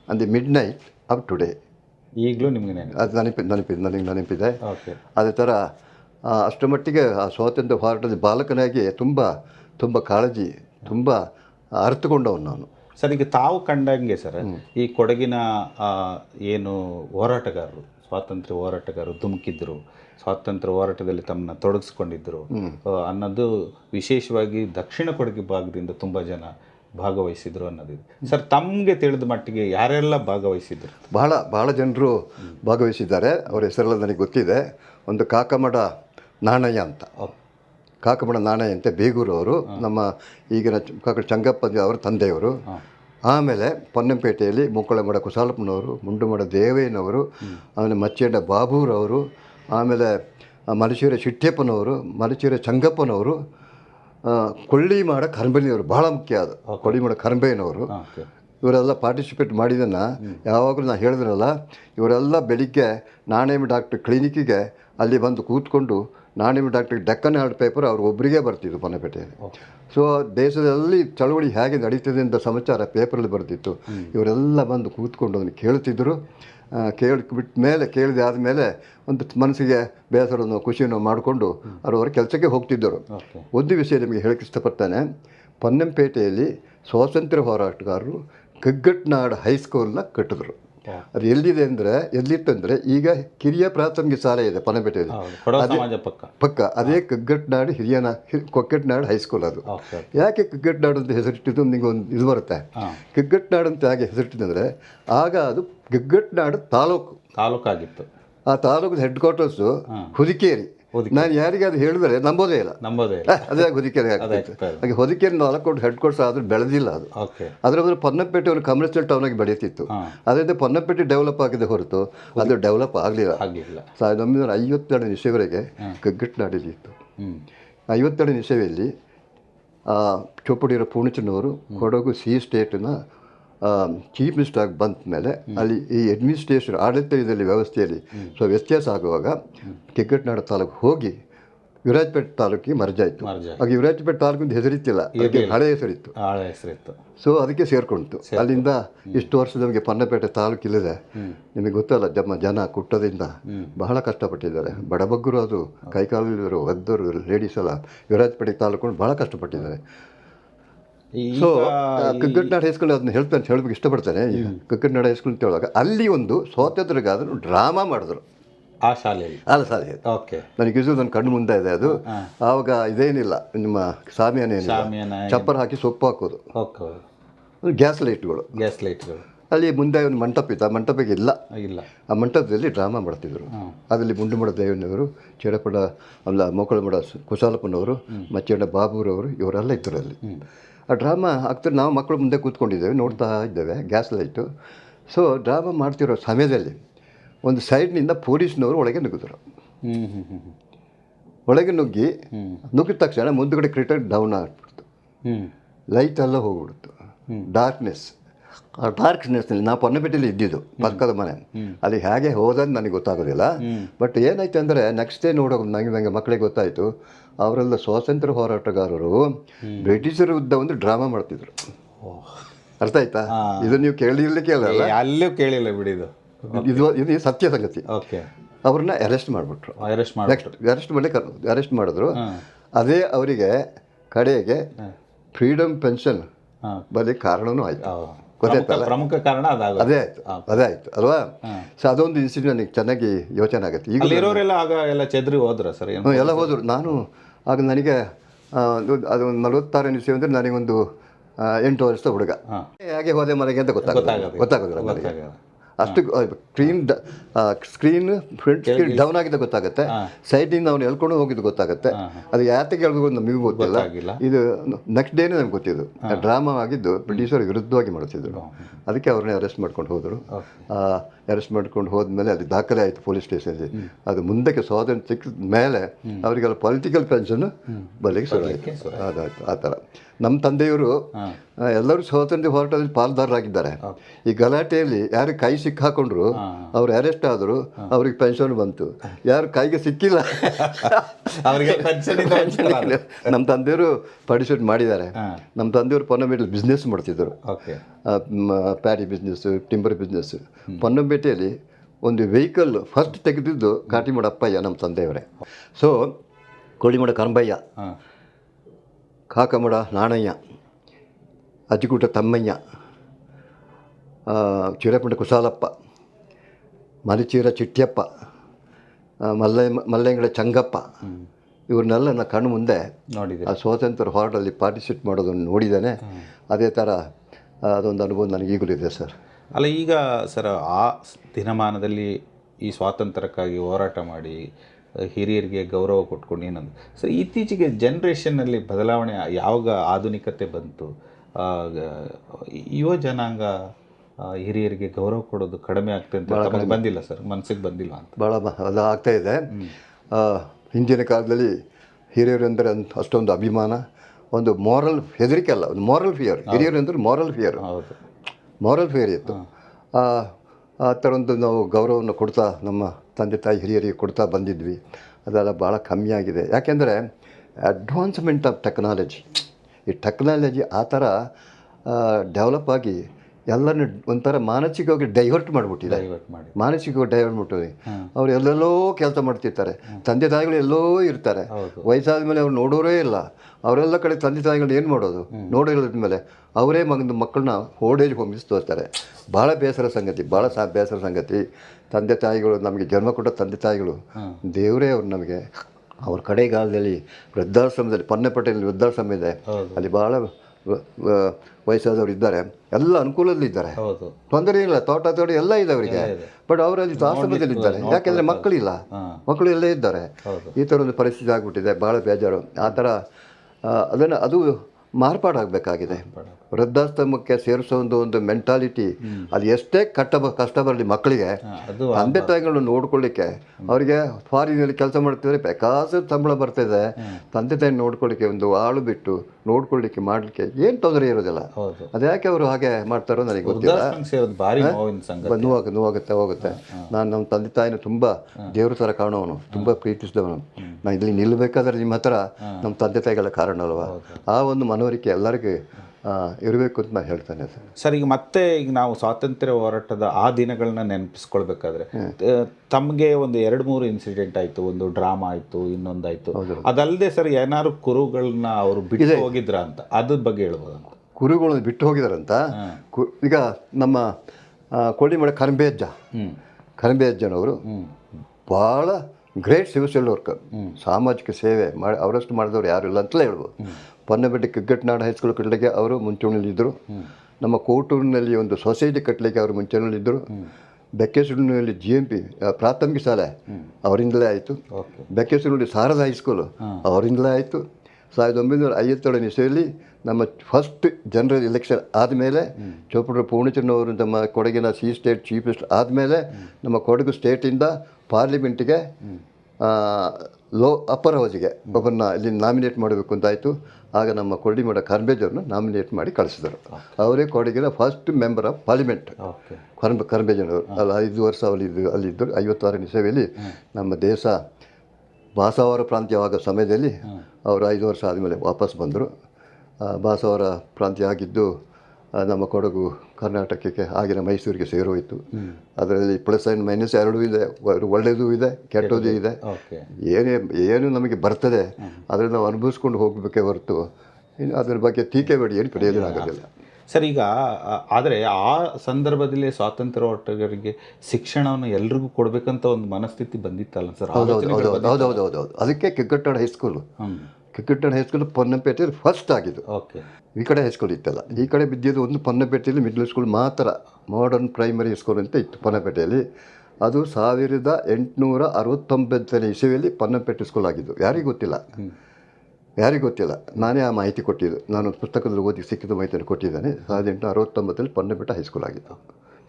on the midnight of today ಈಗಲೂ ನಿಮಗೆ ಅದು ನೆನಪಿ ನೆನಪಿದೆ ನನಗೆ ನೆನಪಿದೆ. ಅದೇ ಥರ ಅಷ್ಟು ಮಟ್ಟಿಗೆ ಆ ಸ್ವಾತಂತ್ರ್ಯ ಹೋರಾಟದ ಬಾಲಕನಾಗಿ ತುಂಬ ತುಂಬ ಕಾಳಜಿ ತುಂಬ ಅರ್ಥಕೊಂಡವನು ನಾನು. ಸರ್ ಈಗ ತಾವು ಕಂಡಂಗೆ ಸರ್ ಈ ಕೊಡಗಿನ ಏನು ಹೋರಾಟಗಾರರು ಸ್ವಾತಂತ್ರ್ಯ ಹೋರಾಟಗಾರರು ಧುಮುಕಿದ್ರು ಸ್ವಾತಂತ್ರ್ಯ ಹೋರಾಟದಲ್ಲಿ ತಮ್ಮನ್ನ ತೊಡಗಿಸ್ಕೊಂಡಿದ್ರು ಅನ್ನೋದು ವಿಶೇಷವಾಗಿ ದಕ್ಷಿಣ ಕೊಡಗಿ ಭಾಗದಿಂದ ತುಂಬ ಜನ ಭಾಗವಹಿಸಿದ್ರು ಅನ್ನೋದಿದೆ ಸರ್ ತಮಗೆ ತಿಳಿದ ಮಟ್ಟಿಗೆ ಯಾರೆಲ್ಲ ಭಾಗವಹಿಸಿದ್ರು? ಬಹಳ ಬಹಳ ಜನರು ಭಾಗವಹಿಸಿದ್ದಾರೆ. ಅವರ ಹೆಸರೆಲ್ಲ ನನಗೆ ಗೊತ್ತಿದೆ. ಒಂದು ಕಾಕಮಡ ನಾಣಯ್ಯ ಅಂತ. ಕಾಕಮಡ ನಾಣಯ್ಯ ಅಂತ ಬೇಗೂರು ಅವರು ನಮ್ಮ ಈಗಿನ ಕಾಕಡ ಕಾಕ ಚಂಗಪ್ಪ ಅವರ ತಂದೆಯವರು. ಆಮೇಲೆ ಪೊನ್ನಂಪೇಟೆಯಲ್ಲಿ ಮುಕ್ಕಳಮಡ ಕುಸಾಲಪ್ಪನವರು ಮುಂಡುಮಡ ದೇವಯ್ಯನವರು ಆಮೇಲೆ ಮಚ್ಚೇಡ ಬಾಬೂರವರು ಆಮೇಲೆ ಮಲಚೂರ ಶಿಟ್ಟೆಪ್ಪನವರು ಮಲಚೂರ ಚಂಗಪ್ಪನವರು ಕೊಳ್ಳಿಮಡ ಕರಂಬೆನವರು ಬಹಳ ಮುಖ್ಯ ಅದು. ಕೊಳ್ಳಿಮಾಡ ಕರಂಬೆನವರು ಓಕೆ. ಇವರೆಲ್ಲ ಪಾರ್ಟಿಸಿಪೇಟ್ ಮಾಡಿದ್ದನ್ನು ಯಾವಾಗಲೂ ನಾನು ಹೇಳಿದ್ರಲ್ಲ ಇವರೆಲ್ಲ ಬೆಳಿಗ್ಗೆ ನಾಣೇಮಿ ಡಾಕ್ಟ್ರ್ ಕ್ಲಿನಿಕ್ಕಿಗೆ ಅಲ್ಲಿ ಬಂದು ಕೂತ್ಕೊಂಡು ನಾಣೇಮಿ ಡಾಕ್ಟರ್ ಡೆಕ್ಕನ್ ಹಾರ್ಡ್ ಪೇಪರ್ ಅವ್ರು ಒಬ್ಬರಿಗೆ ಬರ್ತಿದ್ರು ಪೊನ್ನಪೇಟೆಯಲ್ಲಿ. ಸೊ ದೇಶದಲ್ಲಿ ಚಳವಳಿ ಹೇಗೆ ನಡೀತದೆ ಅಂತ ಸಮಾಚಾರ ಪೇಪರಲ್ಲಿ ಬರ್ತಿತ್ತು. ಇವರೆಲ್ಲ ಬಂದು ಕೂತ್ಕೊಂಡು ಅದನ್ನು ಕೇಳ್ತಿದ್ದರು ಕೇಳಿ ಬಿಟ್ಟ ಮೇಲೆ ಕೇಳಿದೆ ಆದಮೇಲೆ ಒಂದು ಮನಸ್ಸಿಗೆ ಬೇಸರನ್ನು ಖುಷಿಯನ್ನು ಮಾಡಿಕೊಂಡು ಅವರವರ ಕೆಲಸಕ್ಕೆ ಹೋಗ್ತಿದ್ದರು. ಒಂದು ವಿಷಯ ನಿಮಗೆ ಹೇಳಕ್ಕೆ ಇಷ್ಟಪಡ್ತಾನೆ. ಪೊನ್ನಂಪೇಟೆಯಲ್ಲಿ ಸ್ವಾತಂತ್ರ್ಯ ಹೋರಾಟಗಾರರು ಕಗ್ಗಟ್ನಾಡ್ ಹೈಸ್ಕೂಲ್ನ ಕಟ್ಟಿದ್ರು. ಅದು ಎಲ್ಲಿದೆ ಅಂದರೆ ಎಲ್ಲಿತ್ತಂದರೆ ಈಗ ಕಿರಿಯ ಪ್ರಾಥಮಿಕ ಶಾಲೆ ಇದೆ ಸಮಾಜ ಪಕ್ಕ. ಅದೇ ಕಗ್ಗಟ್ನಾಡು ಹಿರಿಯನ ಕೊಕ್ಕಟ್ನಾಡು ಹೈಸ್ಕೂಲ್ ಅದು. ಯಾಕೆ ಕಗ್ಗಟ್ನಾಡು ಅಂತ ಹೆಸರಿಟ್ಟಿದ್ದು? ನಿಮಗೆ ಒಂದು ಇದು ಬರುತ್ತೆ. ಕಗ್ಗಟ್ನಾಡು ಅಂತ ಯಾಕೆ ಹೆಸರಿಟ್ಟಿದ್ದಂದರೆ ಆಗ ಅದು ಕಗ್ಗಟ್ನಾಡು ತಾಲೂಕು. ತಾಲೂಕಾಗಿತ್ತು. ಆ ತಾಲೂಕದ ಹೆಡ್ ಕ್ವಾರ್ಟರ್ಸ್ ಹುದಿಕೇರಿ. ನಾನು ಯಾರಿಗೆ ಅದು ಹೇಳಿದ್ರೆ ನಂಬೋದೇ ಇಲ್ಲ. ನಂಬೋದೇ ಆ, ಅದೇ ಹೊದಿಕೆ. ಹಾಗೆ ಹೊದಿಕೆರೆ ನಾಲ್ಕು ಹೆಡ್ ಕೋರ್ಸ್ ಆದರೂ ಬೆಳೆದಿಲ್ಲ ಅದು. ಅದರ ಬದಲು ಪೊನ್ನಪೇಟೆ ಒಂದು ಕಮರ್ಷಿಯಲ್ ಟೌನ್ ಆಗಿ ಬೆಳೆಯುತ್ತಿತ್ತು. ಅದರಿಂದ ಪೊನ್ನಪೇಟೆ ಡೆವಲಪ್ ಆಗಿದೆ ಹೊರತು ಅದು ಡೆವಲಪ್ ಆಗಲಿಲ್ಲ. ಆಗಿಲ್ಲ ಸಾವಿರದ ಒಂಬೈನೂರ ಐವತ್ತೆರಡು ನಿಷೇವರೆಗೆ ಕಗ್ಗಟ್ಟನಾಡಲ್ಲಿ ಇತ್ತು ಐವತ್ತೆರಡು ನಿಷೇವೆಯಲ್ಲಿ ಚೌಪಡಿಯರ ಪೂರ್ಣಚಂದ್ರವರು ಕೊಡಗು ಸಿ ಸ್ಟೇಟ್ನ ಚೀಫ್ ಮಿನಿಸ್ಟರ್ ಆಗಿ ಬಂದ ಮೇಲೆ ಅಲ್ಲಿ ಈ ಅಡ್ಮಿನಿಸ್ಟ್ರೇಷನ್ ಆಡಳಿತದಲ್ಲಿ ವ್ಯವಸ್ಥೆಯಲ್ಲಿ ಸೊ ವ್ಯತ್ಯಾಸ ಆಗುವಾಗ ಕೆಗ್ಗಟ್ನಾಡು ತಾಲೂಕು ಹೋಗಿ ವಿರಾಜಪೇಟೆ ತಾಲೂಕಿಗೆ ಮರ್ಜಾಯಿತು. ಹಾಗೆ ಆಗ ವಿರಾಜಪೇಟೆ ತಾಲೂಕಿಂದ ಹೆಸರಿತ್ತಿಲ್ಲ ಹಳೆ ಹೆಸರಿತ್ತು. ಹಳೆ ಹೆಸರಿತ್ತು. ಸೊ ಅದಕ್ಕೆ ಸೇರ್ಕೊಂಡಿತು. ಅಲ್ಲಿಂದ ಇಷ್ಟು ವರ್ಷ ನಮಗೆ ಪನ್ನಪೇಟೆ ತಾಲೂಕು ಇಲ್ಲಿದೆ ನಿಮಗೆ ಗೊತ್ತಲ್ಲ ಜಮ್ಮ ಜನ ಕುಟ್ಟದಿಂದ ಬಹಳ ಕಷ್ಟಪಟ್ಟಿದ್ದಾರೆ. ಬಡಬಗ್ಗರು ಅದು ಕೈಕಾಲಲ್ಲಿರೋ ಒದ್ದವರು ಲೇಡೀಸ್ ಎಲ್ಲ ವಿರಾಜಪೇಟೆ ತಾಲೂಕು ಬಹಳ ಕಷ್ಟಪಟ್ಟಿದ್ದಾರೆ. ಸೊ ಕಗ್ಗಟ್ನಾಡು ಹೈಸ್ಕೂಲ್ ಅದನ್ನ ಹೇಳ್ತಾನೆ ಹೇಳಬೇಕು ಇಷ್ಟಪಡ್ತಾನೆ. ಈಗ ಕಗ್ಗಟ್ನಾಡು ಹೈಸ್ಕೂಲ್ ಅಂತ ಹೇಳುವಾಗ ಅಲ್ಲಿ ಒಂದು ಸ್ವಾತಂತ್ರ್ಯಗಾದರು ಡ್ರಾಮಾ ಮಾಡಿದ್ರು. ಆ ಶಾಲೆಯಲ್ಲಿ? ಅಲ್ಲ ಶಾಲೆಯಲ್ಲಿ. ಓಕೆ. ನನಗೆ ಯೂಸ್ ನನ್ನ ಕಣ್ಣು ಮುಂದೆ ಇದೆ ಅದು. ಆವಾಗ ಇದೇನಿಲ್ಲ ನಿಮ್ಮ ಸಾಮಿಯಾನ ಏನಿಲ್ಲ. ಚಪ್ಪರ್ ಚಪ್ಪರ ಹಾಕಿ ಸೊಪ್ಪು ಹಾಕೋದು. ಓಕೆ. ಗ್ಯಾಸ್ ಲೈಟ್ಗಳು. ಗ್ಯಾಸ್ ಲೈಟ್ಗಳು. ಅಲ್ಲಿ ಮುಂದೆ ಒಂದು ಮಂಟಪ ಇತ್ತು ಆ ಮಂಟಪಕ್ಕೆ ಇಲ್ಲ. ಇಲ್ಲ. ಆ ಮಂಟಪದಲ್ಲಿ ಡ್ರಾಮಾ ಮಾಡ್ತಿದ್ರು. ಅದರಲ್ಲಿ ಮುಂಡುಮಡ ದೇವನವರು ಚೇಡಪಡ ಅಲ್ಲ ಮೋಕಳಮಡ ಕುಶಾಲಪ್ಪನವರು ಮಚ್ಚೇಡ ಬಾಬುರವರು ಇವರೆಲ್ಲ ಇದ್ದರು ಅಲ್ಲಿ. ಆ ಡ್ರಾಮಾ ಆಗ್ತಾರೆ ನಾವು ಮಕ್ಕಳು ಮುಂದೆ ಕೂತ್ಕೊಂಡಿದ್ದೇವೆ ನೋಡ್ತಾ ಇದ್ದೇವೆ ಗ್ಯಾಸ್ ಲೈಟು. ಸೊ ಡ್ರಾಮಾ ಮಾಡ್ತಿರೋ ಸಮಯದಲ್ಲಿ ಒಂದು ಸೈಡ್ನಿಂದ ಪೊಲೀಸ್ನವರು ಒಳಗೆ ನುಗ್ಗಿದ್ರು. ಒಳಗೆ ನುಗ್ಗಿ ನುಗ್ಗಿದ ತಕ್ಷಣ ಮುಂದುಗಡೆ ಕ್ರಿಕೆಟ್ ಡೌನ್ ಆಗ್ಬಿಡ್ತು. ಲೈಟ್ ಎಲ್ಲ ಹೋಗ್ಬಿಡ್ತು. ಡಾರ್ಕ್ನೆಸ್ ಆ ಡಾರ್ಕ್ನೆಸ್ನಲ್ಲಿ ನಾವು ಪೊನ್ನಪೇಟೆಯಲ್ಲಿ ಇದ್ದಿದ್ದು ಪಕ್ಕದ ಮನೆ. ಅಲ್ಲಿ ಹೇಗೆ ಹೋದಂತ ನನಗೆ ಗೊತ್ತಾಗೋದಿಲ್ಲ. ಬಟ್ ಏನಾಯ್ತು ಅಂದರೆ ನೆಕ್ಸ್ಟ್ ಡೇ ನೋಡೋ ನನಗೆ ನನಗೆ ಮಕ್ಕಳಿಗೆ ಗೊತ್ತಾಯಿತು. ಅವರೆಲ್ಲ ಸ್ವಾತಂತ್ರ್ಯ ಹೋರಾಟಗಾರರು ಬ್ರಿಟಿಷರ ವಿರುದ್ಧ ಒಂದು ಡ್ರಾಮಾ ಮಾಡ್ತಿದ್ರು. ಅರ್ಥ ಆಯ್ತಾ? ಇದು ನೀವು ಕೇಳಿರ್ಲಿಕ್ಕೆ ಅಲ್ಲ? ಅಲ್ಲೂ ಕೇಳಿಲ್ಲ ಬಿಡಿ ಇದು. ಇದು ಸತ್ಯ ಸಂಗತಿ. ಓಕೆ. ಅವ್ರನ್ನ ಅರೆಸ್ಟ್ ಮಾಡಿಬಿಟ್ರು. ಅರೆಸ್ಟ್ ಮಾಡಿ ಅರೆಸ್ಟ್ ಮಾಡಲಿಕ್ಕೆ ಅರೆಸ್ಟ್ ಮಾಡಿದ್ರು. ಅದೇ ಅವರಿಗೆ ಕಡೆಗೆ ಫ್ರೀಡಮ್ ಪೆನ್ಷನ್ ಬರ್ಲಿಕ್ಕೆ ಕಾರಣನೂ ಆಯ್ತು. ಗೊತ್ತಾಯ್ತಲ್ಲ? ಪ್ರಮುಖ ಕಾರಣ ಅದೇ ಆಯ್ತು. ಅದೇ ಆಯ್ತು ಅಲ್ವಾ? ಸೊ ಅದೊಂದು ಇನ್ಸಿಡೆಂಟ್ ನನಗೆ ಚೆನ್ನಾಗಿ ಯೋಚನೆ ಆಗುತ್ತೆ. ಈಗ ಇರೋರೆಲ್ಲ ಆಗ ಎಲ್ಲ ಚೆದ್ರಿ ಹೋದ್ರ ಸರ್? ಎಲ್ಲ ಹೋದ್ರು. ನಾನು ಆಗ ನನಗೆ ಅದು ನಲವತ್ತಾರು ನಿಮಿಷ ಅಂದರೆ ನನಗೊಂದು ಎಂಟು ವರ್ಷದ ಹುಡುಗ. ಹೇಗೆ ಹೋದೆ ಮನೆಗೆ ಅಂತ ಗೊತ್ತಾಗ ಗೊತ್ತಾಗೋದಿಲ್ಲ. ಅಷ್ಟು screen screen front screen down ಆಗಿದೆ ಗೊತ್ತಾಗುತ್ತೆ. ಸೈಟಿಂದ ಅವನು ಎಳ್ಕೊಂಡು ಹೋಗಿದ್ದು ಗೊತ್ತಾಗುತ್ತೆ. ಅದು ಯಾತಕ್ಕೆ ಹೇಳ್ಬೇಕು ನಮಗೂ ಗೊತ್ತಿಲ್ಲ. ಇದು ನೆಕ್ಸ್ಟ್ ಡೇನೇ ನಮ್ಗೆ ಗೊತ್ತಿದ್ದು. ಡ್ರಾಮಾ ಆಗಿದ್ದು ಬ್ರಿಟಿಷರು ವಿರುದ್ಧವಾಗಿ ಮಾಡ್ತಿದ್ರು ಅದಕ್ಕೆ ಅವ್ರನ್ನೇ ಅರೆಸ್ಟ್ ಮಾಡ್ಕೊಂಡು ಹೋದರು. ಅರೆಸ್ಟ್ ಮಾಡ್ಕೊಂಡು ಹೋದ್ಮೇಲೆ ಅಲ್ಲಿ ದಾಖಲೆ ಆಯಿತು ಪೊಲೀಸ್ ಸ್ಟೇಷನ್ಗೆ ಅದು ಮುಂದಕ್ಕೆ ಸ್ವಾತಂತ್ರ್ಯ ಸಿಕ್ಕಿದ ಮೇಲೆ ಅವರಿಗೆಲ್ಲ ಪೊಲಿಟಿಕಲ್ ಪೆನ್ಷನ್ ಬಲಿಗೆ ಶುರು ಆಯಿತು. ಅದಾಯ್ತು ಆ ಥರ. ನಮ್ಮ ತಂದೆಯವರು ಎಲ್ಲರೂ ಸ್ವಾತಂತ್ರ್ಯ ಹೋರಾಟದಲ್ಲಿ ಪಾಲ್ದಾರರಾಗಿದ್ದಾರೆ. ಈ ಗಲಾಟೆಯಲ್ಲಿ ಯಾರು ಕೈ ಸಿಕ್ಕಾಕೊಂಡ್ರು ಅವ್ರು ಅರೆಸ್ಟ್ ಆದರು ಅವ್ರಿಗೆ ಪೆನ್ಷನ್ ಬಂತು. ಯಾರು ಕೈಗೆ ಸಿಕ್ಕಿಲ್ಲ. ಅವರಿಗೆ ನಮ್ಮ ತಂದೆಯವರು ಪಾರ್ಟಿಸಿಪೇಟ್ ಮಾಡಿದ್ದಾರೆ. ನಮ್ಮ ತಂದೆಯವರು ಪೊನ್ನಂಪೇಟೆಯಲ್ಲಿ ಬಿಸ್ನೆಸ್ ಮಾಡ್ತಿದ್ರು okay business business timber business ಪೊನ್ನಂಪೇಟೆಯಲ್ಲಿ ಒಂದು ವೆಹಿಕಲ್ ಫಸ್ಟ್ ತೆಗೆದಿದ್ದು ಕಾಟಿಮಡ ಅಪ್ಪಯ್ಯ ನಮ್ಮ ತಂದೆಯವರೇ. ಸೊ ಕೋಳಿಮಡ ಕರಂಬಯ್ಯ ಕಾಕಮಡ ನಾಣಯ್ಯ ಅಜ್ಜಿಕೂಟ ತಮ್ಮಯ್ಯ ಚಿರಪಂಡ ಕುಸಾಲಪ್ಪ ಮಲಿಚೀರ ಚಿಟ್ಯಪ್ಪ ಮಲ್ಲೆ ಮಲ್ಲೈ ಮಲ್ಲಂಗಡ ಚಂಗಪ್ಪ ಇವ್ರನ್ನೆಲ್ಲ ನನ್ನ ಕಣ್ಣು ಮುಂದೆ ನೋಡಿದೆ. ಆ ಸ್ವಾತಂತ್ರ್ಯ ಹೋರಾಟದಲ್ಲಿ ಪಾರ್ಟಿಸಿಪೇಟ್ ಮಾಡೋದನ್ನು ನೋಡಿದ್ದೇನೆ. ಅದೇ ಥರ ಅದೊಂದು ಅನುಭವ ನನಗೆ ಈಗಲೂ ಇದೆ ಸರ್. ಅಲ್ಲ ಈಗ ಸರ್ ಆ ದಿನಮಾನದಲ್ಲಿ ಈ ಸ್ವಾತಂತ್ರ್ಯಕ್ಕಾಗಿ ಹೋರಾಟ ಮಾಡಿ ಹಿರಿಯರಿಗೆ ಗೌರವ ಕೊಟ್ಕೊಂಡು ಏನಂದು ಸರ್ ಇತ್ತೀಚೆಗೆ ಜನ್ರೇಷನ್ನಲ್ಲಿ ಬದಲಾವಣೆ ಯಾವಾಗ ಆಧುನಿಕತೆ ಬಂತು? ಯುವ ಜನಾಂಗ ಹಿರಿಯರಿಗೆ ಗೌರವ ಕೊಡೋದು ಕಡಿಮೆ ಆಗ್ತದೆ ಅಂತ ಬಂದಿಲ್ಲ ಸರ್ ಮನಸ್ಸಿಗೆ ಬಂದಿಲ್ಲ ಅಂತ. ಭಾಳ ಅದು ಆಗ್ತಾ ಇದೆ. ಹಿಂದಿನ ಕಾಲದಲ್ಲಿ ಹಿರಿಯರು ಅಂದರೆ ಅಷ್ಟೊಂದು ಅಭಿಮಾನ ಒಂದು ಮಾರಲ್ ಹೆದರಿಕೆ ಅಲ್ಲ ಒಂದು ಮಾರಲ್ ಫಿಯರ್ ಹಿರಿಯರು ಅಂದರೆ ಮಾರಲ್ ಫಿಯರ್ ಹೌದು. ಮಾರಲ್ ಫಿಯರ್ ಇತ್ತು. ಆ ಆ ಥರ ಒಂದು ನಾವು ಗೌರವವನ್ನು ಕೊಡ್ತಾ ನಮ್ಮ ತಂದೆ ತಾಯಿ ಹಿರಿಯರಿಗೆ ಕೊಡ್ತಾ ಬಂದಿದ್ವಿ. ಅದೆಲ್ಲ ಭಾಳ ಕಮ್ಮಿ ಆಗಿದೆ. ಯಾಕೆಂದರೆ ಅಡ್ವಾನ್ಸ್ಮೆಂಟ್ ಆಫ್ ಟೆಕ್ನಾಲಜಿ ಈ ಟೆಕ್ನಾಲಜಿ ಆ ಥರ ಡೆವಲಪ್ ಆಗಿ ಎಲ್ಲರನ್ನು ಒಂಥರ ಮಾನಸಿಕವಾಗಿ ಡೈವರ್ಟ್ ಮಾಡಿಬಿಟ್ಟಿದೆ. ಡೈವರ್ಟ್ ಮಾಡಿ ಮಾನಸಿಕವಾಗಿ ಡೈವರ್ಟ್ ಮಾಡ್ತೀವಿ ಅವ್ರು ಎಲ್ಲೆಲ್ಲೋ ಕೆಲಸ ಮಾಡ್ತಿರ್ತಾರೆ. ತಂದೆ ತಾಯಿಗಳು ಎಲ್ಲೋ ಇರ್ತಾರೆ. ವಯಸ್ಸಾದ ಮೇಲೆ ಅವ್ರು ನೋಡೋರೇ ಇಲ್ಲ. ಅವರೆಲ್ಲ ಕಡೆ ತಂದೆ ತಾಯಿಗಳು ಏನು ಮಾಡೋದು? ನೋಡಿರೋದ್ರ ಮೇಲೆ ಅವರೇ ಮಗನ ಮಕ್ಕಳನ್ನ ಓಡೇಜ್ ಹೋಮಿಸ್ ತೋರ್ತಾರೆ. ಭಾಳ ಬೇಸರ ಸಂಗತಿ ಭಾಳ ಸಾ ಬೇಸರ ಸಂಗತಿ. ತಂದೆ ತಾಯಿಗಳು ನಮಗೆ ಜನ್ಮ ಕೊಟ್ಟ ತಂದೆ ತಾಯಿಗಳು ದೇವರೇ ಅವ್ರು ನಮಗೆ. ಅವ್ರ ಕಡೆಗಾಲದಲ್ಲಿ ವೃದ್ಧಾಶ್ರಮದಲ್ಲಿ ಪೊನ್ನೆಪಟ್ಟೆಯಲ್ಲಿ ವೃದ್ಧಾಶ್ರಮ ಇದೆ. ಅಲ್ಲಿ ಭಾಳ ವಯಸ್ಸಾದವರು ಇದ್ದಾರೆ ಎಲ್ಲ ಅನುಕೂಲದಲ್ಲಿದ್ದಾರೆ. ತೊಂದರೆ ಇಲ್ಲ ತೋಟ ತೋಟ ಎಲ್ಲ ಇದೆ ಅವರಿಗೆ. ಬಟ್ ಅವರಲ್ಲಿ ಆಶ್ರಮದಲ್ಲಿ ಇದ್ದಾರೆ ಯಾಕೆಂದ್ರೆ ಮಕ್ಕಳಿಲ್ಲ. ಮಕ್ಕಳು ಎಲ್ಲ ಇದ್ದಾರೆ. ಈ ಥರ ಒಂದು ಪರಿಸ್ಥಿತಿ ಆಗಿಬಿಟ್ಟಿದೆ. ಭಾಳ ಬೇಜಾರು. ಆ ಥರ ಅದನ್ನು ಅದು ಮಾರ್ಪಾಡಾಗಬೇಕಾಗಿದೆ. ವೃದ್ಧಾಶ್ರಮಕ್ಕೆ ಸೇರಿಸೋ ಒಂದು ಒಂದು ಮೆಂಟಾಲಿಟಿ ಅದು ಎಷ್ಟೇ ಕಟ್ಟ ಕಷ್ಟ ಬರಲಿ ಮಕ್ಕಳಿಗೆ ತಂದೆ ತಾಯಿಗಳನ್ನ ನೋಡ್ಕೊಳ್ಳಿಕ್ಕೆ ಅವರಿಗೆ ಫಾರಿನಲ್ಲಿ ಕೆಲಸ ಮಾಡ್ತಿದ್ರೆ ಬೇಕಾದ ಸಂಬಳ ಬರ್ತಿದೆ. ತಂದೆ ತಾಯಿ ನೋಡ್ಕೊಳ್ಳಿಕ್ಕೆ ಒಂದು ಆಳು ಬಿಟ್ಟು ನೋಡ್ಕೊಳ್ಳಿಕ್ಕೆ ಮಾಡಲಿಕ್ಕೆ ಏನು ತೊಂದರೆ ಇರೋದಿಲ್ಲ. ಅದು ಅದ್ಯಾಕೆ ಅವರು ಹಾಗೆ ಮಾಡ್ತಾರೋ ನನಗೆ ಗೊತ್ತಿಲ್ಲ. ನೋವಾಗ ನೋವಾಗುತ್ತೆ ಹೋಗುತ್ತೆ. ನಾನು ನಮ್ಮ ತಂದೆ ತಾಯಿನ ತುಂಬ ದೇವ್ರ ಥರ ಕಾಣೋನು ತುಂಬ ಪ್ರೀತಿಸಿದವನು. ನಾನು ಇಲ್ಲಿ ನಿಲ್ಲಬೇಕಾದ್ರೆ ನಿಮ್ಮ ಹತ್ರ ನಮ್ಮ ತಂದೆ ತಾಯಿಗಳ ಕಾರಣ ಅಲ್ವಾ? ಆ ಒಂದು ಮನವರಿಕೆ ಎಲ್ಲರಿಗೂ ಇರಬೇಕು ಅಂತ ನಾನು ಹೇಳ್ತಾನೆ ಸರ್. ಸರ್ ಈಗ ಮತ್ತೆ ಈಗ ನಾವು ಸ್ವಾತಂತ್ರ್ಯ ಹೋರಾಟದ ಆ ದಿನಗಳನ್ನ ನೆನಪಿಸ್ಕೊಳ್ಬೇಕಾದ್ರೆ ತಮಗೆ ಒಂದು ಎರಡು ಮೂರು ಇನ್ಸಿಡೆಂಟ್ ಆಯ್ತು ಒಂದು ಡ್ರಾಮಾ ಆಯ್ತು ಇನ್ನೊಂದಾಯಿತು. ಅದಲ್ಲದೆ ಸರ್ ಏನಾದ್ರು ಕುರುಗಳನ್ನ ಅವರು ಬಿಟ್ಟು ಹೋಗಿದ್ರ ಅಂತ ಅದ್ರ ಬಗ್ಗೆ ಹೇಳ್ಬೋದು ಅಂತ ಕುರುಗಳು ಬಿಟ್ಟು ಹೋಗಿದಾರಂತ? ಕು ಈಗ ನಮ್ಮ ಕೋಳಿಮಡ ಕರಂಬೇಜ್ಜ ಕರಂಬೇಜ್ಜನವರು ಭಾಳ ಗ್ರೇಟ್ ಸಿವಿಲ್ ವರ್ಕರ್ ಸಾಮಾಜಿಕ ಸೇವೆ ಮಾಡಿ ಅವರಷ್ಟು ಮಾಡಿದವರು ಯಾರು ಇಲ್ಲ ಅಂತಲೇ ಹೇಳ್ಬೋದು. ಪೊನ್ನಬೆಡ್ಡಿ ಕ್ರಿಕೆಟ್ನಾಡು ಹೈಸ್ಕೂಲ್ ಕಟ್ಟಲಿಕ್ಕೆ ಅವರು ಮುಂಚೂಣಿಯಲ್ಲಿದ್ದರು. ನಮ್ಮ ಕೋಟೂರಿನಲ್ಲಿ ಒಂದು ಸೊಸೈಟಿ ಕಟ್ಟಲಿಕ್ಕೆ ಅವರು ಮುಂಚೂಣಿಯಲ್ಲಿದ್ದರು. ಬೆಕ್ಕೇಸೂರಿನಲ್ಲಿ ಜಿ ಎಂ ಪಿ ಪ್ರಾಥಮಿಕ ಶಾಲೆ ಅವರಿಂದಲೇ ಆಯಿತು. ಬೆಕ್ಕೇಸೂರಿನಲ್ಲಿ ಶಾರದಾ ಹೈಸ್ಕೂಲು ಅವರಿಂದಲೇ ಆಯಿತು. ಸಾವಿರದ ಒಂಬೈನೂರ ಐವತ್ತೇಳನೇ ಇಸವಿಯಲ್ಲಿ ನಮ್ಮ ಫಸ್ಟ್ ಜನರಲ್ ಎಲೆಕ್ಷನ್ ಆದಮೇಲೆ ಚೌಪಡ್ರ ಪೂರ್ಣಚಂದ್ರ ನಮ್ಮ ಕೊಡಗಿನ ಸಿ ಸ್ಟೇಟ್ ಚೀಫ್ ಮಿನಿಸ್ಟರ್ ಆದಮೇಲೆ ನಮ್ಮ ಕೊಡಗು ಸ್ಟೇಟಿಂದ ಪಾರ್ಲಿಮೆಂಟಿಗೆ ಲೋ ಅಪ್ಪರ್ ಹೌಸಿಗೆ ಒಬ್ಬರನ್ನ ಇಲ್ಲಿ ನಾಮಿನೇಟ್ ಮಾಡಬೇಕು ಅಂತಾಯಿತು. ಆಗ ನಮ್ಮ ಕೊರಡಿಮಠ ಕರ್ಬೇಜ್ ಅವ್ರನ್ನ ನಾಮಿನೇಟ್ ಮಾಡಿ ಕಳಿಸಿದರು. ಅವರೇ ಕೊಡಗಿನ ಫಸ್ಟ್ ಮೆಂಬರ್ ಆಫ್ ಪಾರ್ಲಿಮೆಂಟ್ ಕರ್ಮ ಕರ್ಬೇಜನವರು ಅಲ್ಲಿ ಐದು ವರ್ಷ ಅಲ್ಲಿ ಅಲ್ಲಿದ್ದರು ಐವತ್ತಾರನೇ ಸೇವೆಯಲ್ಲಿ ನಮ್ಮ ದೇಶ ಬಾಸಾವರ ಪ್ರಾಂತ್ಯವಾಗ ಸಮಯದಲ್ಲಿ ಅವರು ಐದು ವರ್ಷ ಆದಮೇಲೆ ವಾಪಸ್ ಬಂದರು. ಬಾಸಾವರ ಪ್ರಾಂತ್ಯ ಆಗಿದ್ದು ನಮ್ಮ ಕೊಡಗು ಕರ್ನಾಟಕಕ್ಕೆ ಆಗಿನ ಮೈಸೂರಿಗೆ ಸೇರೋಯಿತು ಅದರಲ್ಲಿ ಪ್ಲಸ್ ಆ್ಯಂಡ್ ಮೈನಸ್ ಎರಡೂ ಇದೆ ಒಳ್ಳೇದು ಒಳ್ಳೆಯದು ಇದೆ ಕೆಟ್ಟದ್ದು. ಇದೆ. ಏನೇ ಏನು ನಮಗೆ ಬರ್ತದೆ. ಅದನ್ನು ನಾವು ಅನುಭವಿಸ್ಕೊಂಡು ಹೋಗಬೇಕೇ ಹೊರತು ಇನ್ನು ಅದರ ಬಗ್ಗೆ ಟೀಕೆ ಬೇಡಿ ಏನು ಪ್ರಯೋಜನ ಆಗೋದಿಲ್ಲ. ಸರ್ ಈಗ ಆದರೆ ಆ ಸಂದರ್ಭದಲ್ಲಿ ಸ್ವಾತಂತ್ರ್ಯ ಹೋರಾಟಗಾರರಿಗೆ ಶಿಕ್ಷಣವನ್ನು ಎಲ್ರಿಗೂ ಕೊಡಬೇಕಂತ ಒಂದು ಮನಸ್ಥಿತಿ ಬಂದಿತ್ತಲ್ಲ ಸರ್? ಹೌದೌದು ಹೌದೌದು ಹೌದೌದು ಅದಕ್ಕೆ ಕಿಗ್ಗಟ್ಟಡ ಹೈಸ್ಕೂಲು. ಹ್ಮ್ ಕಿಕ್ಕಟ್ಟಾಡ ಹೈಸ್ಕೂಲ್ ಪೊನ್ನಪೇಟೆಯಲ್ಲಿ ಫಸ್ಟ್ ಆಗಿದ್ದು. ಓಕೆ ಈ ಕಡೆ ಹೈಸ್ಕೂಲ್ ಇತ್ತಲ್ಲ. ಈ ಕಡೆ ಬಿದ್ದಿದ್ದು ಒಂದು ಪೊನ್ನಪೇಟೆಯಲ್ಲಿ ಮಿಡ್ಲ್ ಸ್ಕೂಲ್ ಮಾತ್ರ ಮಾಡರ್ನ್ ಪ್ರೈಮರಿ ಸ್ಕೂಲ್ ಅಂತ ಇತ್ತು ಪೊನ್ನಪೇಟೆಯಲ್ಲಿ. ಅದು ಸಾವಿರದ ಎಂಟುನೂರ ಅರವತ್ತೊಂಬತ್ತನೇ ಇಸವಿಯಲ್ಲಿ ಪೊನ್ನಪೇಟೆ ಸ್ಕೂಲ್ ಆಗಿದ್ದು. ಯಾರಿಗೂ ಗೊತ್ತಿಲ್ಲ. ಯಾರಿಗೂ ಗೊತ್ತಿಲ್ಲ. ನಾನೇ ಆ ಮಾಹಿತಿ ಕೊಟ್ಟಿದ್ದು. ನಾನು ಪುಸ್ತಕದಲ್ಲಿ ಓದಿ ಸಿಕ್ಕಿದ ಮಾಹಿತಿಯನ್ನು ಕೊಟ್ಟಿದ್ದೇನೆ. ಸಾವಿರದ ಎಂಟುನೂರ ಅರವತ್ತೊಂಬತ್ತರಲ್ಲಿ ಪೊನ್ನಪೇಟೆ ಹೈಸ್ಕೂಲ್ ಆಗಿದ್ದು.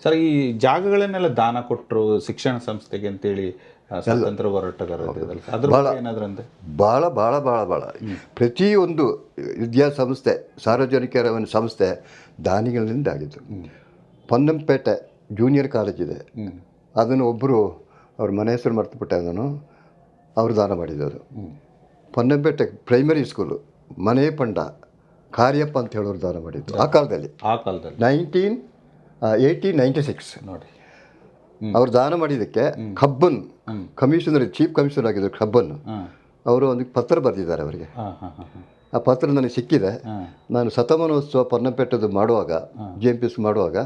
ಸರ್ ಈ ಜಾಗಗಳನ್ನೆಲ್ಲ ದಾನ ಕೊಟ್ಟರು ಶಿಕ್ಷಣ ಸಂಸ್ಥೆಗೆ ಅಂತೇಳಿ ಸ್ವಾತಂತ್ರ್ಯ ಹೋರಾಟಗಾರ ಬಹಳ ಬಗ್ಗೆ ಏನಾದ್ರು ಅಂದ್ರೆ ಭಾಳ ಭಾಳ ಭಾಳ ಭಾಳ ಪ್ರತಿಯೊಂದು ವಿದ್ಯಾಸಂಸ್ಥೆ ಸಾರ್ವಜನಿಕರ ಒಂದು ಸಂಸ್ಥೆ ದಾನಿಗಳಿಂದ ಆಗಿತ್ತು ಪೊನ್ನಂಪೇಟೆ ಜೂನಿಯರ್ ಕಾಲೇಜ್ ಇದೆ. ಅದನ್ನು ಒಬ್ಬರು ಅವ್ರ ಮನೆ ಹೆಸರು ಮರ್ತುಬಿಟ್ಟೆ ಅದನ್ನು ಅವರು ದಾನ ಮಾಡಿದವರು. ಪೊನ್ನಂಪೇಟೆ ಪ್ರೈಮರಿ ಸ್ಕೂಲು ಮನೆ ಪಂಡ ಕಾರ್ಯಪ್ಪ ಅಂತ ಹೇಳೋರು ದಾನ ಮಾಡಿದ್ದು. ಆ ಕಾಲದಲ್ಲಿ. ಆ ಕಾಲದಲ್ಲಿ. ನೈನ್ಟೀನ್ ಏಯ್ಟೀನ್ ನೈಂಟಿ ಸಿಕ್ಸ್ ನೋಡಿ. ಅವ್ರು ದಾನ ಮಾಡಿದ್ದಕ್ಕೆ ಕಬ್ಬನ್ ಕಮಿಷನರ್ ಚೀಫ್ ಕಮಿಷನರ್ ಆಗಿದ್ದರು ಕಬ್ಬನ್. ಅವರು ಒಂದು ಪತ್ರ ಬರೆದಿದ್ದಾರೆ ಅವರಿಗೆ. ಆ ಪತ್ರ ನನಗೆ ಸಿಕ್ಕಿದೆ. ನಾನು ಶತಮಾನೋತ್ಸವ ಪರ್ಣಪೇಟದ್ದು ಮಾಡುವಾಗ ಜಿ ಎಂ ಪಿ ಎಸ್ ಮಾಡುವಾಗ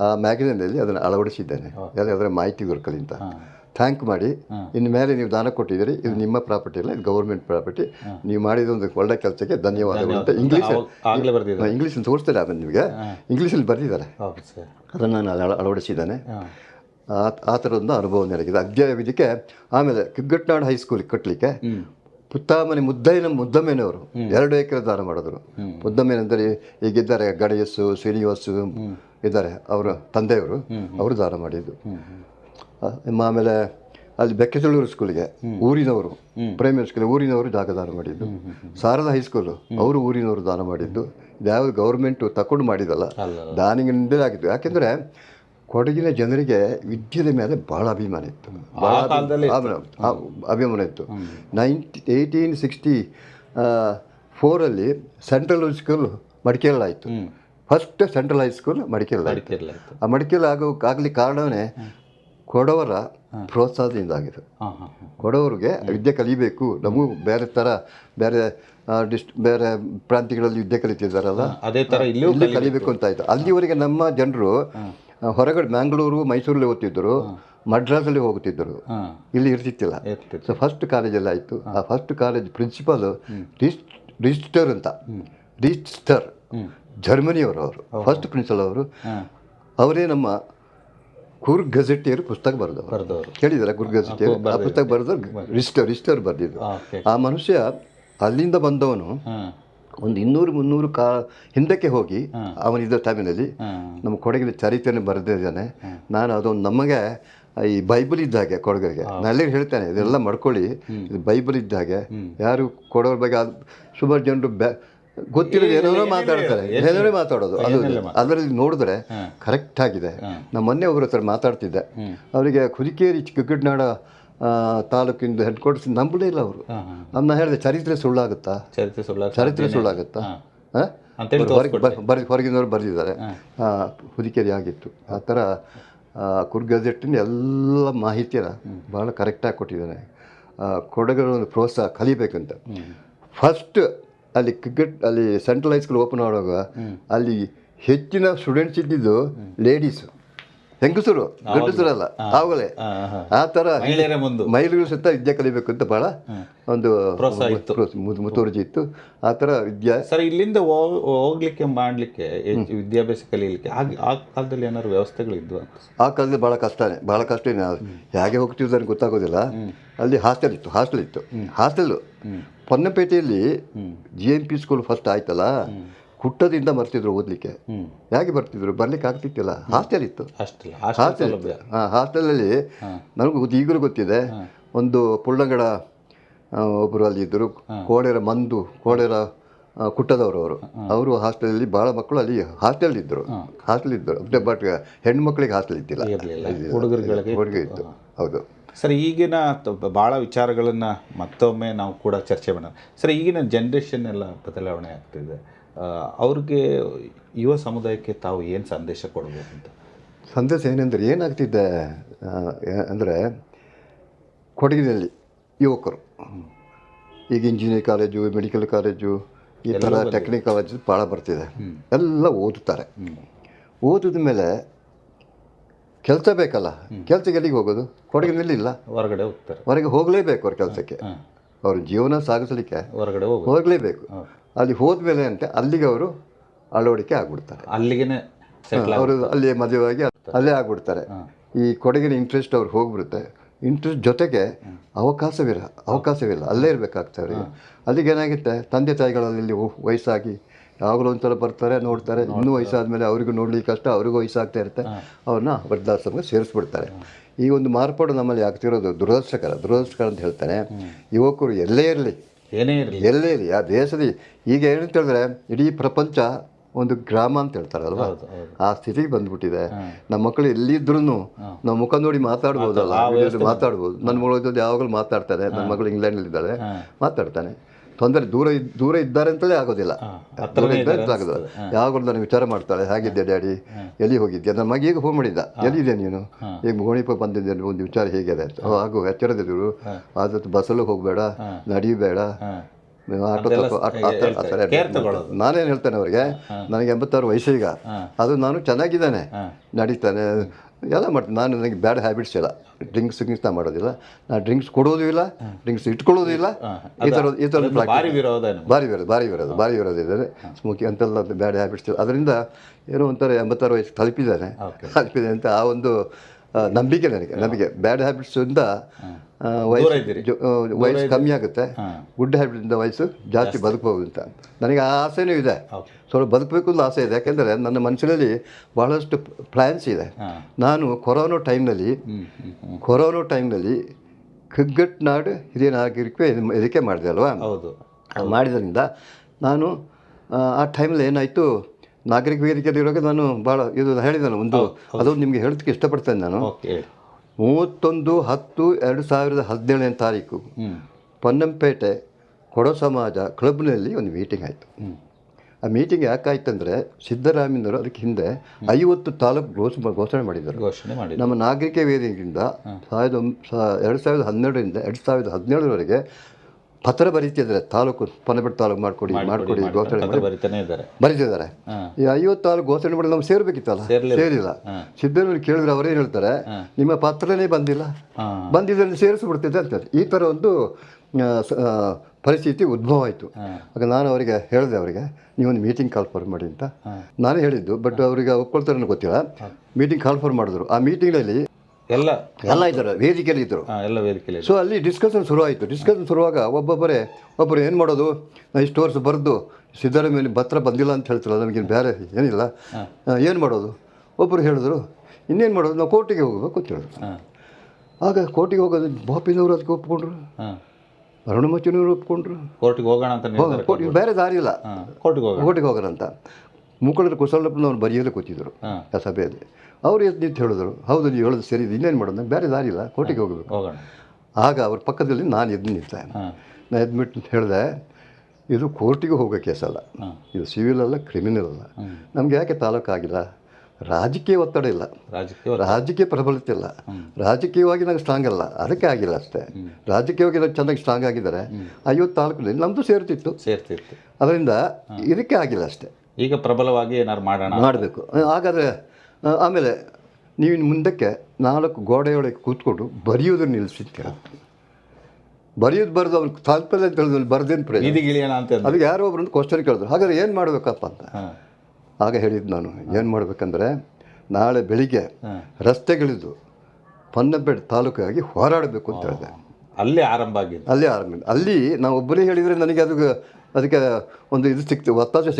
ಆ ಮ್ಯಾಗಝಿನಲ್ಲಿ ಅದನ್ನು ಅಳವಡಿಸಿದ್ದೇನೆ. ಅದರ ಮಾಹಿತಿ ದೊರಕಲಿಂತ ಥ್ಯಾಂಕ್ ಮಾಡಿ ಇನ್ನು ಮೇಲೆ ನೀವು ದಾನ ಕೊಟ್ಟಿದ್ದೀರಿ ಇದು ನಿಮ್ಮ ಪ್ರಾಪರ್ಟಿ ಅಲ್ಲ ಇದು ಗೌರ್ಮೆಂಟ್ ಪ್ರಾಪರ್ಟಿ. ನೀವು ಮಾಡಿದ ಒಂದು ಒಳ್ಳೆ ಕೆಲಸಕ್ಕೆ ಧನ್ಯವಾದಗಳು ಅಂತ ಇಂಗ್ಲೀಷ್ ಇಂಗ್ಲೀಷಲ್ಲಿ ತೋರಿಸ್ತಾರೆ ಆಮೇಲೆ ನಿಮಗೆ. ಇಂಗ್ಲೀಷಲ್ಲಿ ಬರೆದಿದ್ದಾರೆ. ಅದನ್ನು ನಾನು ಅಳ- ಅಳವಡಿಸಿದ್ದೇನೆ. ಆ ಆ ಥರದೊಂದು ಅನುಭವ ನನಗಿದೆ. ಅಧ್ಯಾಯ ಇದಕ್ಕೆ ಆಮೇಲೆ ಕಿಗ್ಗಟ್ನಾಡು ಹೈಸ್ಕೂಲಿಗೆ ಕಟ್ಟಲಿಕ್ಕೆ ಪುತ್ತಾಮನೆ ಮುದ್ದಯ್ಯನ ಮುದ್ದಮ್ಮೇನವರು ಎರಡು ಎಕರೆ ದಾನ ಮಾಡಿದ್ರು. ಮುದ್ದಮ್ಮೇನೆಂದರೆ ಈಗಿದ್ದಾರೆ ಗಣೇಶು ಶ್ರೀನಿವಾಸು ಇದ್ದಾರೆ ಅವರ ತಂದೆಯವರು ಅವರು ದಾನ ಮಾಡಿದ್ದು. ಆಮೇಲೆ ಅಲ್ಲಿ ಬೆಕ್ಕಸಳೂರು ಸ್ಕೂಲಿಗೆ ಊರಿನವರು ಪ್ರೈಮರಿ ಸ್ಕೂಲ್ ಊರಿನವರು ಜಾಗ ದಾನ ಮಾಡಿದ್ದು. ಸಾರದ ಹೈಸ್ಕೂಲು ಅವರು ಊರಿನವರು ದಾನ ಮಾಡಿದ್ದು. ಇದ್ಯಾವುದು ಗೌರ್ಮೆಂಟು ತಕೊಂಡು ಮಾಡಿದಲ್ಲ ದಾನಿಗಳಿಂದಲೇ ಆಗಿದ್ದು. ಯಾಕೆಂದರೆ ಕೊಡಗಿನ ಜನರಿಗೆ ವಿದ್ಯೆದ ಮೇಲೆ ಭಾಳ ಅಭಿಮಾನ ಇತ್ತು. ಅಭಿಮಾನ ಇತ್ತು. ನೈನ್ಟಿ ಏಯ್ಟೀನ್ ಸಿಕ್ಸ್ಟಿ ಫೋರಲ್ಲಿ central school ಮಡಿಕೇರಿಲಾಯಿತು first central high school school ಆಯಿತು ಅಡಿಕೆರ್ಲಾಯ್ತು ಆ ಮಡಿಕೇರಿ ಆಗೋಕ್ಕಾಗಲಿ ಕಾರಣವೇ ಕೊಡವರ ಪ್ರೋತ್ಸಾಹದಿಂದ ಆಗಿದೆ ಹಾಂ ಹಾಂ ಹಾಂ ಕೊಡವರಿಗೆ ವಿದ್ಯೆ ಕಲಿಬೇಕು. ನಮಗೂ ಬೇರೆ ಥರ ಬೇರೆ ಡಿಸ್ಟ್ ಬೇರೆ ಪ್ರಾಂತ್ಯಗಳಲ್ಲಿ ವಿದ್ಯೆ ಕಲಿತಿದ್ದಾರಲ್ಲ? ಅದೇ ಥರ ಇಲ್ಲಿ ಕಲಿಬೇಕು. ಅಂತ ಆಯ್ತು. ಅಲ್ಲಿವರೆಗೆ ನಮ್ಮ ಜನರು ಹೊರಗಡೆ ಮ್ಯಾಂಗ್ಳೂರು ಮೈಸೂರಲ್ಲಿ ಓದ್ತಿದ್ದರು ಮಡ್ರಾಸಲ್ಲಿ ಹೋಗ್ತಿದ್ದರು ಇಲ್ಲಿ ಇರ್ತಿತ್ತಿಲ್ಲ. ಇರ್ತಿತ್ತು. ಸೊ ಫಸ್ಟ್ ಕಾಲೇಜಲ್ಲಿ ಆಯಿತು. ಆ ಫಸ್ಟ್ ಕಾಲೇಜ್ ಪ್ರಿನ್ಸಿಪಾಲ್ ರಿಜಿಸ್ಟರ್ ಅಂತ. ರಿಜಿಸ್ಟರ್ ಜರ್ಮನಿಯವರು ಅವರು. ಫಸ್ಟ್ ಪ್ರಿನ್ಸಿಪಲ್ ಅವರು. ಅವರೇ ನಮ್ಮ ಕುರ್ ಗಜೆಟಿಯರು ಪುಸ್ತಕ ಬರೆದವರು. ಬರ್ದವರು. ಕೇಳಿದಾರೆ ಕುರ್ ಗಜೆಟಿಯರು ಆ ಪುಸ್ತಕ ಬರೆದವ್ರು ರಿಜಿಸ್ಟರ್ ರಿಜಿಸ್ಟರ್ ಬರೆದಿದ್ದು. ಆ ಮನುಷ್ಯ ಅಲ್ಲಿಂದ ಬಂದವನು ಒಂದು ಇನ್ನೂರು ಮುನ್ನೂರು ಕಾ ಹಿಂದಕ್ಕೆ ಹೋಗಿ ಅವನಿದ್ದ ಟೈಮಿನಲ್ಲಿ ನಮ್ಮ ಕೊಡಗಿನ ಚರಿತ್ರೆಯನ್ನು ಬರೆದಿದ್ದಾನೆ. ನಾನು ಅದೊಂದು ನಮಗೆ ಈ ಬೈಬಲ್ ಇದ್ದ ಹಾಗೆ ಕೊಡಗರಿಗೆ ನಾನು ಹೇಳ್ತೇನೆ ಇದೆಲ್ಲ ಮಾಡ್ಕೊಳ್ಳಿ. ಇದು ಬೈಬಲ್ ಇದ್ದಾಗೆ ಯಾರು ಕೊಡೋರ ಬಗ್ಗೆ ಅದು ಸುಮಾರು ಜನರು ಬ್ಯಾ ಗೊತ್ತಿರೋದು ಏನೋ ಮಾತಾಡ್ತಾರೆ. ಏನೋ ಮಾತಾಡೋದು. ಅದು ಅದರಲ್ಲಿ ನೋಡಿದ್ರೆ ಕರೆಕ್ಟ್ ಆಗಿದೆ. ನಮ್ಮ ಮೊನ್ನೆ ಒಬ್ಬರ ಹತ್ರ ಮಾತಾಡ್ತಿದ್ದೆ. ಅವರಿಗೆ ಕುದಿಕೇರಿ ಚಿಕ್ಕಗಡ್ನಾಡ ತಾಲೂಕಿಂದ ಹೆಡ್ ಕ್ವಾರ್ಟರ್ಸ್ ನಂಬಲೇ ಇಲ್ಲ ಅವರು. ನಾನು ಹೇಳಿದೆ ಚರಿತ್ರೆ ಸುಳ್ಳಾಗುತ್ತಾ? ಚರಿತ್ರೆ ಸುಳ್ಳ ಚರಿತ್ರೆ ಸುಳ್ಳಾಗುತ್ತಾ? ಹೊರಗೆ ಬರ್ ಹೊರಗಿನವ್ರು ಬರೆದಿದ್ದಾರೆ. ಹುದಿಕೇರಿ ಆಗಿತ್ತು. ಆ ಥರ ಕುರ್ ಗಜೆಟ್ಟಿನ ಎಲ್ಲ ಮಾಹಿತಿನ ಭಾಳ ಕರೆಕ್ಟಾಗಿ ಕೊಟ್ಟಿದ್ದಾರೆ. ಕೊಡಗರೊಂದು ಒಂದು ಪ್ರೋತ್ಸಾಹ ಕಲಿಬೇಕಂತ ಫಸ್ಟ್ ಅಲ್ಲಿ ಕ್ರಿಕೆಟ್ ಅಲ್ಲಿ ಸೆಂಟ್ರಲ್ ಹೈಸ್ಕೂಲ್ ಓಪನ್ ಮಾಡುವಾಗ ಅಲ್ಲಿ ಹೆಚ್ಚಿನ ಸ್ಟೂಡೆಂಟ್ಸ್ ಇದ್ದಿದ್ದು ಲೇಡೀಸು ಹೆಂಗಸರು ಗಂಡಸರಲ್ಲ ಆವಾಗಲೇ. ಆ ತರ ಮಹಿಳೆಯರೇ ಸಹಿತ ವಿದ್ಯೆ ಕಲಿಬೇಕು ಅಂತ ಬಹಳ ಒಂದು ಮುತುವರ್ಜಿ ಇತ್ತು. ಆ ತರ ವಿದ್ಯಾ ಸರ್ ಇಲ್ಲಿಂದ ಹೋಗ್ಲಿಕ್ಕೆ ಮಾಡ್ಲಿಕ್ಕೆ ವಿದ್ಯಾಭ್ಯಾಸ ಕಲೀಲಿಕ್ಕೆ ಆಗ ಆ ಕಾಲದಲ್ಲಿ ಏನಾದ್ರು ವ್ಯವಸ್ಥೆಗಳು ಇದ್ವು? ಆ ಕಾಲದಲ್ಲಿ ಭಾಳ ಕಷ್ಟನೇ ಭಾಳ ಕಷ್ಟ ಹೇಗೆ ಹೋಗ್ತಿದ್ದು ನನಗೆ ಗೊತ್ತಾಗೋದಿಲ್ಲ. ಅಲ್ಲಿ ಹಾಸ್ಟೆಲ್ ಇತ್ತು ಹಾಸ್ಟೆಲ್ ಇತ್ತು. Hostel ಪೊನ್ನಪೇಟೆಯಲ್ಲಿ G N P school first ಆಯ್ತಲ್ಲ? ಕುಟ್ಟದಿಂದ ಬರ್ತಿದ್ರು ಓದಲಿಕ್ಕೆ. ಹೇಗೆ ಬರ್ತಿದ್ರು ಬರ್ಲಿಕ್ಕೆ ಆಗ್ತಿತ್ತಿಲ್ಲ. ಹಾಸ್ಟೆಲ್ ಇತ್ತು. ಹಾಸ್ಟೆಲ್ ಹಾಂ ಹಾಸ್ಟೆಲಲ್ಲಿ ನನಗೂ ಗೊತ್ತು ಈಗಲೂ ಗೊತ್ತಿದೆ. ಒಂದು ಪುಳ್ಳಂಗಡ ಒಬ್ಬರು ಅಲ್ಲಿ ಇದ್ದರು. ಕೋಡೆರ ಮಂದು ಕೋಡೆರ ಕುಟ್ಟದವರು ಅವರು. ಅವರು ಹಾಸ್ಟೆಲಲ್ಲಿ ಭಾಳ ಮಕ್ಕಳು ಅಲ್ಲಿ ಹಾಸ್ಟೆಲ್ ಇದ್ದರು. ಹಾಸ್ಟೆಲ್ ಇದ್ದರು. ಬಟ್ ಹೆಣ್ಣು ಮಕ್ಕಳಿಗೆ ಹಾಸ್ಟೆಲ್ ಇದ್ದಿಲ್ಲ. ಹುಡುಗರುಗಳಿಗೆ ಹುಡುಗಿ ಇತ್ತು. ಹೌದು. ಸರ್ ಈಗಿನ ಭಾಳ ವಿಚಾರಗಳನ್ನು ಮತ್ತೊಮ್ಮೆ ನಾವು ಕೂಡ ಚರ್ಚೆ ಮಾಡೋಣ. ಸರ್ ಈಗಿನ ಜನ್ರೇಷನ್ ಎಲ್ಲ ಬದಲಾವಣೆ ಆಗ್ತಿದೆ. ಅವ್ರಿಗೆ ಯುವ ಸಮುದಾಯಕ್ಕೆ ತಾವು ಏನು ಸಂದೇಶ ಕೊಡಬೇಕು ಅಂತ? ಸಂದೇಶ ಏನೆಂದರೆ ಏನಾಗ್ತಿದೆ ಅಂದರೆ ಕೊಡಗಿನಲ್ಲಿ ಯುವಕರು. ಈಗ ಇಂಜಿನಿಯರಿಂಗ್ ಕಾಲೇಜು ಮೆಡಿಕಲ್ ಕಾಲೇಜು ಈ ಥರ ಟೆಕ್ನಿಕ್ ಕಾಲೇಜು ಭಾಳ ಬರ್ತಿದೆ. ಎಲ್ಲ ಓದುತ್ತಾರೆ. ಓದಿದ ಮೇಲೆ ಕೆಲಸ ಬೇಕಲ್ಲ? ಕೆಲಸಕ್ಕೆ ಎಲ್ಲಿಗೆ ಹೋಗೋದು? ಕೊಡಗಿನಲ್ಲಿ ಇಲ್ಲ. ಹೊರಗಡೆ ಹೋಗ್ತಾರೆ. ಹೊರಗೆ ಹೋಗಲೇಬೇಕು ಅವ್ರ ಕೆಲಸಕ್ಕೆ. ಅವ್ರ ಜೀವನ ಸಾಗಿಸಲಿಕ್ಕೆ ಹೊರಗಡೆ ಹೋಗಿ ಹೋಗಲೇಬೇಕು. ಅಲ್ಲಿ ಹೋದ್ಮೇಲೆ ಅಂತೆ ಅಲ್ಲಿಗೆ ಅವರು ಅಳವಡಿಕೆ ಆಗ್ಬಿಡ್ತಾರೆ. ಅಲ್ಲಿಗೆ ಅವರು ಅಲ್ಲಿ ಮದುವೆಯಾಗಿ ಅಲ್ಲೇ ಆಗ್ಬಿಡ್ತಾರೆ. ಈ ಕೊಡಗಿನ ಇಂಟ್ರೆಸ್ಟ್ ಅವ್ರು ಹೋಗ್ಬಿಡುತ್ತೆ. ಇಂಟ್ರೆಸ್ಟ್ ಜೊತೆಗೆ ಅವಕಾಶವಿಲ್ಲ ಅವಕಾಶವಿಲ್ಲ. ಅಲ್ಲೇ ಇರಬೇಕಾಗ್ತದೆ. ಅವರಿಗೆ ಅಲ್ಲಿಗೆ ಏನಾಗುತ್ತೆ? ತಂದೆ ತಾಯಿಗಳಲ್ಲಿ ವಯಸ್ಸಾಗಿ ಯಾವಾಗಲೂ ಒಂಥರ ಬರ್ತಾರೆ ನೋಡ್ತಾರೆ. ಇನ್ನೂ ವಯಸ್ಸಾದ್ಮೇಲೆ ಅವ್ರಿಗೂ ನೋಡ್ಲಿಕ್ಕೆ ಕಷ್ಟ ಅವ್ರಿಗೂ ವಯಸ್ಸಾಗ್ತಾ ಇರುತ್ತೆ. ಅವ್ರನ್ನ ವೃದ್ಧಾಶ್ರಮಕ್ಕೆ ಸೇರಿಸ್ಬಿಡ್ತಾರೆ. ಈ ಒಂದು ಮಾರ್ಪಾಡು ನಮ್ಮಲ್ಲಿ ಆಗ್ತಿರೋದು ದುರದೃಷ್ಟಕರ ದುರದೃಷ್ಟಕರ ಅಂತ ಹೇಳ್ತಾರೆ. ಯುವಕರು ಎಲ್ಲೇ ಇರಲಿ ಏನೇ ಇರಲಿ. ಎಲ್ಲೇ ಇರಲಿ ಆ ದೇಶದಲ್ಲಿ ಈಗ ಏನಂತ ಹೇಳಿದ್ರೆ ಇಡೀ ಪ್ರಪಂಚ ಒಂದು ಗ್ರಾಮ ಅಂತ ಹೇಳ್ತಾರಲ್ವಾ? ಆ ಸ್ಥಿತಿಗೆ ಬಂದ್ಬಿಟ್ಟಿದೆ. ನಮ್ಮ ಮಕ್ಕಳು ಎಲ್ಲಿದ್ರು ನಮ್ಮ ಮುಖ ನೋಡಿ ಮಾತಾಡ್ಬೋದಲ್ಲ ಮಾತಾಡ್ಬೋದು. ನನ್ನ ಮಗಳು ಯಾವಾಗಲೂ ಮಾತಾಡ್ತಾರೆ ನನ್ನ ಮಗಳು ಇಂಗ್ಲೆಂಡಲ್ಲಿದ್ದಾಳೆ ಮಾತಾಡ್ತಾನೆ. ತೊಂದರೆ ದೂರ ಇದ್- ದೂರ ಇದ್ದಾರೆ ಅಂತಲೇ ಆಗೋದಿಲ್ಲ. ದೂರ ಇದ್ದಾರೆ ಅಂತ ಆಗೋದಿಲ್ಲ. ಯಾವಾಗಲೂ ನನಗೆ ವಿಚಾರ ಮಾಡ್ತಾಳೆ ಹೇಗಿದ್ದೆ ಡ್ಯಾಡಿ? ಎಲ್ಲಿ ಹೋಗಿದ್ದೆ ನನ್ನ ಮಗ ಈಗ ಫೋನ್ ಮಾಡಿದ್ದ ಎಲ್ಲಿದೆ ನೀನು? ಈಗ ಗೋಣಿಪ ಬಂದಿದ್ದೆ ಒಂದು ವಿಚಾರ ಹೇಗಿದೆ ಅಂತ ಓ, ಆಗು ಎಚ್ಚರದಿರು ಆದತ್ತು ಬಸ್ಸಲ್ಲೂ ಹೋಗಬೇಡ ನಡಿಬೇಡ. ಆಟೋ ತಗೋ ಆ ಥರ- ಆ ಥರ ಕೇರ್ ನಾನೇನು ಹೇಳ್ತೇನೆ ಅವ್ರಿಗೆ? ನನಗೆ ಎಂಬತ್ತಾರು ಈಗ. ಅದು ನಾನು ಚೆನ್ನಾಗಿದ್ದಾನೆ. ನಡೀತಾನೆ. ಎಲ್ಲ ಮಾಡ್ತೀನಿ. ನಾನು ನನಗೆ ಬ್ಯಾಡ್ ಹ್ಯಾಬಿಟ್ಸ್ ಇಲ್ಲ. ಡ್ರಿಂಕ್ಸ್ ಗಿಂಕ್ಸ್ ನಾ ಮಾಡೋದಿಲ್ಲ. ನಾನು ಡ್ರಿಂಕ್ಸ್ ಕೊಡೋದು ಇಲ್ಲ. ಡ್ರಿಂಕ್ಸ್ ಇಟ್ಕೊಳ್ಳೋದು ಇಲ್ಲ ಈ ಥರ ಈ ಥರ ಭಾರಿ ವಿರೋಧ. ಭಾರಿ ವಿರೋಧ ಭಾರಿ ವಿರೋಧ ಭಾರಿ ವಿರೋಧ ಇದ್ದಾರೆ. ಸ್ಮೋಕಿಂಗ್ ಅಂತೆಲ್ಲ ಬ್ಯಾಡ್ ಹ್ಯಾಬಿಟ್ಸ್ ಅದರಿಂದ ಏನೋ ಒಂಥರ ಎಂಬತ್ತಾರು ವಯಸ್ಸು ತಲುಪಿದ್ದಾನೆ ತಲುಪಿದೆ ಅಂತ ಆ ಒಂದು ನಂಬಿಕೆ ನನಗೆ ನಂಬಿಕೆ. ಬ್ಯಾಡ್ ಹ್ಯಾಬಿಟ್ಸಿಂದ. ವಯಸ್ಸು ವಯಸ್ಸು ಕಮ್ಮಿ ಆಗುತ್ತೆ. ಗುಡ್ ಹ್ಯಾಬಿಟಿಂದ ವಯಸ್ಸು ಜಾಸ್ತಿ ಬದುಕಬಹುದು ಅಂತ. ನನಗೆ ಆ ಆಸೆನೂ ಇದೆ. ಸ್ವಲ್ಪ ಬದುಕಬೇಕು ಅಂತ ಆಸೆ ಇದೆ. ಯಾಕೆಂದರೆ ನನ್ನ ಮನಸ್ಸಿನಲ್ಲಿ ಬಹಳಷ್ಟು ಪ್ಲ್ಯಾನ್ಸ್ ಇದೆ. ನಾನು ಕೊರೋನಾ ಟೈಮ್ನಲ್ಲಿ ಕೊರೋನಾ ಟೈಮ್ನಲ್ಲಿ ಕಗ್ಗಟ್ನಾಡು ಹಿರಿಯ ನಾಗರಿಕೆ ಇದಕ್ಕೆ ಮಾಡಿದೆ ಅಲ್ವಾ? ಹೌದು. ಮಾಡಿದ್ರಿಂದ ನಾನು ಆ, ಆ ಟೈಮಲ್ಲಿ ಏನಾಯಿತು? ನಾಗರಿಕ ವೇದಿಕೆಯಲ್ಲಿ ಇರುವಾಗ ನಾನು ಭಾಳ ಇದು ಹೇಳಿದ್ದಾನೆ ಒಂದು ಅದೊಂದು ನಿಮಗೆ ಹೇಳೋದಕ್ಕೆ ಇಷ್ಟಪಡ್ತೇನೆ ನಾನು. ಮೂವತ್ತೊಂದು ಹತ್ತು ಎರಡು ಸಾವಿರದ ಹದಿನೇಳನೇ ತಾರೀಕು ಪೊನ್ನಂಪೇಟೆ ಕೊಡೋ ಸಮಾಜ ಕ್ಲಬ್ನಲ್ಲಿ ಒಂದು ಮೀಟಿಂಗ್ ಆಯಿತು. ಆ ಮೀಟಿಂಗ್ ಯಾಕಾಯ್ತಂದರೆ ಸಿದ್ದರಾಮಯ್ಯನವರು ಅದಕ್ಕೆ ಹಿಂದೆ ಐವತ್ತು ತಾಲೂಕು ಘೋಷ ಘೋಷಣೆ ಮಾಡಿದರು. ಘೋಷಣೆ ಮಾಡಿ ನಮ್ಮ ನಾಗರಿಕ ವೇದಿಕೆಯಿಂದ ಸಾವಿರದ ಎರಡು ಸಾವಿರದ ಹನ್ನೆರಡರಿಂದ ಎರಡು ಸಾವಿರದ ಹದಿನೇಳರವರೆಗೆ ಪತ್ರ ಬರೀತಿದ್ದಾರೆ ತಾಲೂಕು ಪನಬೆಟ್ಟು ತಾಲೂಕು ಮಾಡ್ಕೊಡಿ ಮಾಡ್ಕೊಡಿ ಘೋಷಣೆ ಮಾಡಿ ಬರೀತಿದ್ದಾರೆ. ಈ ಐವತ್ತು ತಾಲೂಕು ಘೋಷಣೆ ಮಾಡಿ ನಾವು ಸೇರ್ಬೇಕಿತ್ತಲ್ಲ. ಸೇರಿಲ್ಲ. ಸಿದ್ದರಲ್ಲಿ ಕೇಳಿದ್ರೆ ಅವರೇನು ಹೇಳ್ತಾರೆ ನಿಮ್ಮ ಪತ್ರನೇ ಬಂದಿಲ್ಲ. ಬಂದಿದ್ದರೆ ಬಂದಿದ್ದಲ್ಲಿ ಸೇರಿಸ್ಬಿಡ್ತಿದ್ದೆ ಅಂತಾರೆ ಈ ಥರ ಒಂದು ಪರಿಸ್ಥಿತಿ ಉದ್ಭವ ಆಯಿತು. ಆಗ ನಾನು ಅವರಿಗೆ ಹೇಳಿದೆ ಅವರಿಗೆ ನೀವೊಂದು ಮೀಟಿಂಗ್ ಕಾಲ್ ಫಾರ್ ಮಾಡಿ ಅಂತ. ನಾನೇ ಹೇಳಿದ್ದು ಬಟ್ ಅವರಿಗೆ ಒಪ್ಕೊಳ್ತಾರೆ ಗೊತ್ತಿಲ್ಲ. ಮೀಟಿಂಗ್ ಕಾಲ್ ಫಾರ್ ಮಾಡಿದ್ರು. ಆ ಮೀಟಿಂಗ್ನಲ್ಲಿ ಎಲ್ಲ ಎಲ್ಲ ಇದ್ದಾರೆ ವೇದಿಕೆಯಲ್ಲಿ ಇದ್ದರು. ಎಲ್ಲ ವೇದಿಕೆಯಲ್ಲಿ ಸೊ ಅಲ್ಲಿ ಡಿಸ್ಕಷನ್ ಶುರುವಾಯಿತು. ಡಿಸ್ಕಷನ್ ಶುರುವಾಗ ಒಬ್ಬೊಬ್ಬರೇ ಒಬ್ಬರು ಏನು ಮಾಡೋದು? ನಾ ಇಷ್ಟು ವರ್ಷ ಬರೆದು ಸಿದ್ದರಾಮಯ್ಯ ಪತ್ರ ಬಂದಿಲ್ಲ ಅಂತ ಹೇಳ್ತಿಲ್ಲ ನಮಗೇನು ಬೇರೆ ಏನಿಲ್ಲ. ಏನು ಮಾಡೋದು? ಒಬ್ಬರು ಹೇಳಿದ್ರು ಇನ್ನೇನು ಮಾಡೋದು? ನಾವು ಕೋರ್ಟಿಗೆ ಹೋಗಬೇಕು ಅಂತ ಹೇಳಿದ್ರು. ಆಗ ಕೋರ್ಟಿಗೆ ಹೋಗೋದು ಬಾಪಿನವರು ಅದಕ್ಕೆ ಒಪ್ಕೊಂಡ್ರು. ಹಾಂ. ಅರುಣಮಚ್ಚಿನವರು ಒಪ್ಕೊಂಡ್ರು. ಕೋರ್ಟಿಗೆ ಹೋಗೋಣ ಅಂತ ಕೋರ್ಟಿಗೆ ಬೇರೆ ದಾರಿ ಇಲ್ಲ. ಕೋರ್ಟಿಗೆ ಹೋಗೋಣ. ಕೋರ್ಟಿಗೆ ಹೋಗೋಣ ಅಂತ. ಮುಖಂಡರು ಕುಶಲಪ್ಪನವ್ರು ಬರೆಯಲು ಕೂತಿದ್ರು ಹಾಂ. ಆ ಸಭೆಯಲ್ಲಿ. ಅವ್ರು ಎದ್ದು ನಿಂತು ಹೇಳಿದ್ರು ಹೌದು ನೀವು ಹೇಳೋದು ಸರಿ ಇದೆ ಇನ್ನೇನು ಮಾಡೋದು? ಬೇರೆ ದಾರಿ ಇಲ್ಲ ಕೋರ್ಟಿಗೆ ಹೋಗಬೇಕು. ಆಗ ಅವ್ರ ಪಕ್ಕದಲ್ಲಿ ನಾನು ಎದ್ದು ನಿಂತೆ. ನಾ ನಾನು ಎದ್ಬಿಟ್ಟು ಹೇಳಿದೆ ಇದು ಕೋರ್ಟಿಗೆ ಹೋಗೋ ಕೇಸಲ್ಲ ಇದು ಸಿವಿಲ್ ಅಲ್ಲ ಕ್ರಿಮಿನಲ್ ಅಲ್ಲ. ನಮ್ಗೆ ಯಾಕೆ ತಾಲೂಕು ಆಗಿಲ್ಲ? ರಾಜಕೀಯ ಒತ್ತಡ ಇಲ್ಲ. ರಾಜಕೀಯ ಪ್ರಬಲತೆ ಇಲ್ಲ. ರಾಜಕೀಯವಾಗಿ ನಂಗೆ ಸ್ಟ್ರಾಂಗ್ ಅಲ್ಲ. ಅದಕ್ಕೆ ಆಗಿಲ್ಲ ಅಷ್ಟೇ. ರಾಜಕೀಯವಾಗಿ ನಾವು ಚೆನ್ನಾಗಿ ಸ್ಟ್ರಾಂಗ್ ಆಗಿದ್ದಾರೆ. ಐವತ್ತು ತಾಲೂಕಲ್ಲಿ ನಮ್ಮದು ಸೇರ್ತಿತ್ತು. ಸೇರ್ತಿತ್ತು. ಅದರಿಂದ ಇದಕ್ಕೆ ಆಗಿಲ್ಲ ಅಷ್ಟೇ. ಈಗ ಪ್ರಬಲವಾಗಿ ಏನಾದ್ರು ಮಾಡೋಣ ಮಾಡಬೇಕು. ಹಾಗಾದರೆ ಆಮೇಲೆ ನೀವು ಇನ್ನು ಮುಂದಕ್ಕೆ ನಾಲ್ಕು ಗೋಡೆಯೊಳಗೆ ಕೂತ್ಕೊಂಡು ಬರೆಯೋದನ್ನು ನಿಲ್ಲಿಸಿದ್ದೀರ ಬರೆಯೋದು ಬರೆದು ಅವ್ನು ತಾತ್ಪರ್ಯ ಅಂತ ಹೇಳಿದ್ಮೇಲೆ ಬರೆದೇನು ಪ್ರಯೋಜನ? ಇದು ಇಳಿಯೋಣ ಅಂತ. ಅದಕ್ಕೆ ಯಾರೋ ಒಬ್ಬರು ಕ್ವಶನ್ ಕೇಳಿದ್ರು. ಹಾಗಾದ್ರೆ ಏನು ಮಾಡಬೇಕಪ್ಪ ಅಂತ. ಆಗ ಹೇಳಿದ್ದು ನಾನು ಏನು ಮಾಡಬೇಕಂದ್ರೆ ನಾಳೆ ಬೆಳಿಗ್ಗೆ ರಸ್ತೆಗಳಿದು ರಸ್ತೆಗಳಿದ್ದು ಪನ್ನಂಪೇಟೆ ತಾಲೂಕಾಗಿ ಹೋರಾಡಬೇಕು ಅಂತ ಹೇಳಿದೆ. ಅಲ್ಲೇ ಆರಂಭ ಆಗಿದೆ ಅಲ್ಲೇ ಆರಂಭ. ಅಲ್ಲಿ ನಾವು ಒಬ್ಬರೇ ಹೇಳಿದರೆ ನನಗೆ ಅದು ಅದಕ್ಕೆ ಒಂದು ಇದು ಸಿಕ್ತು ಒತ್ತಾಸೆ.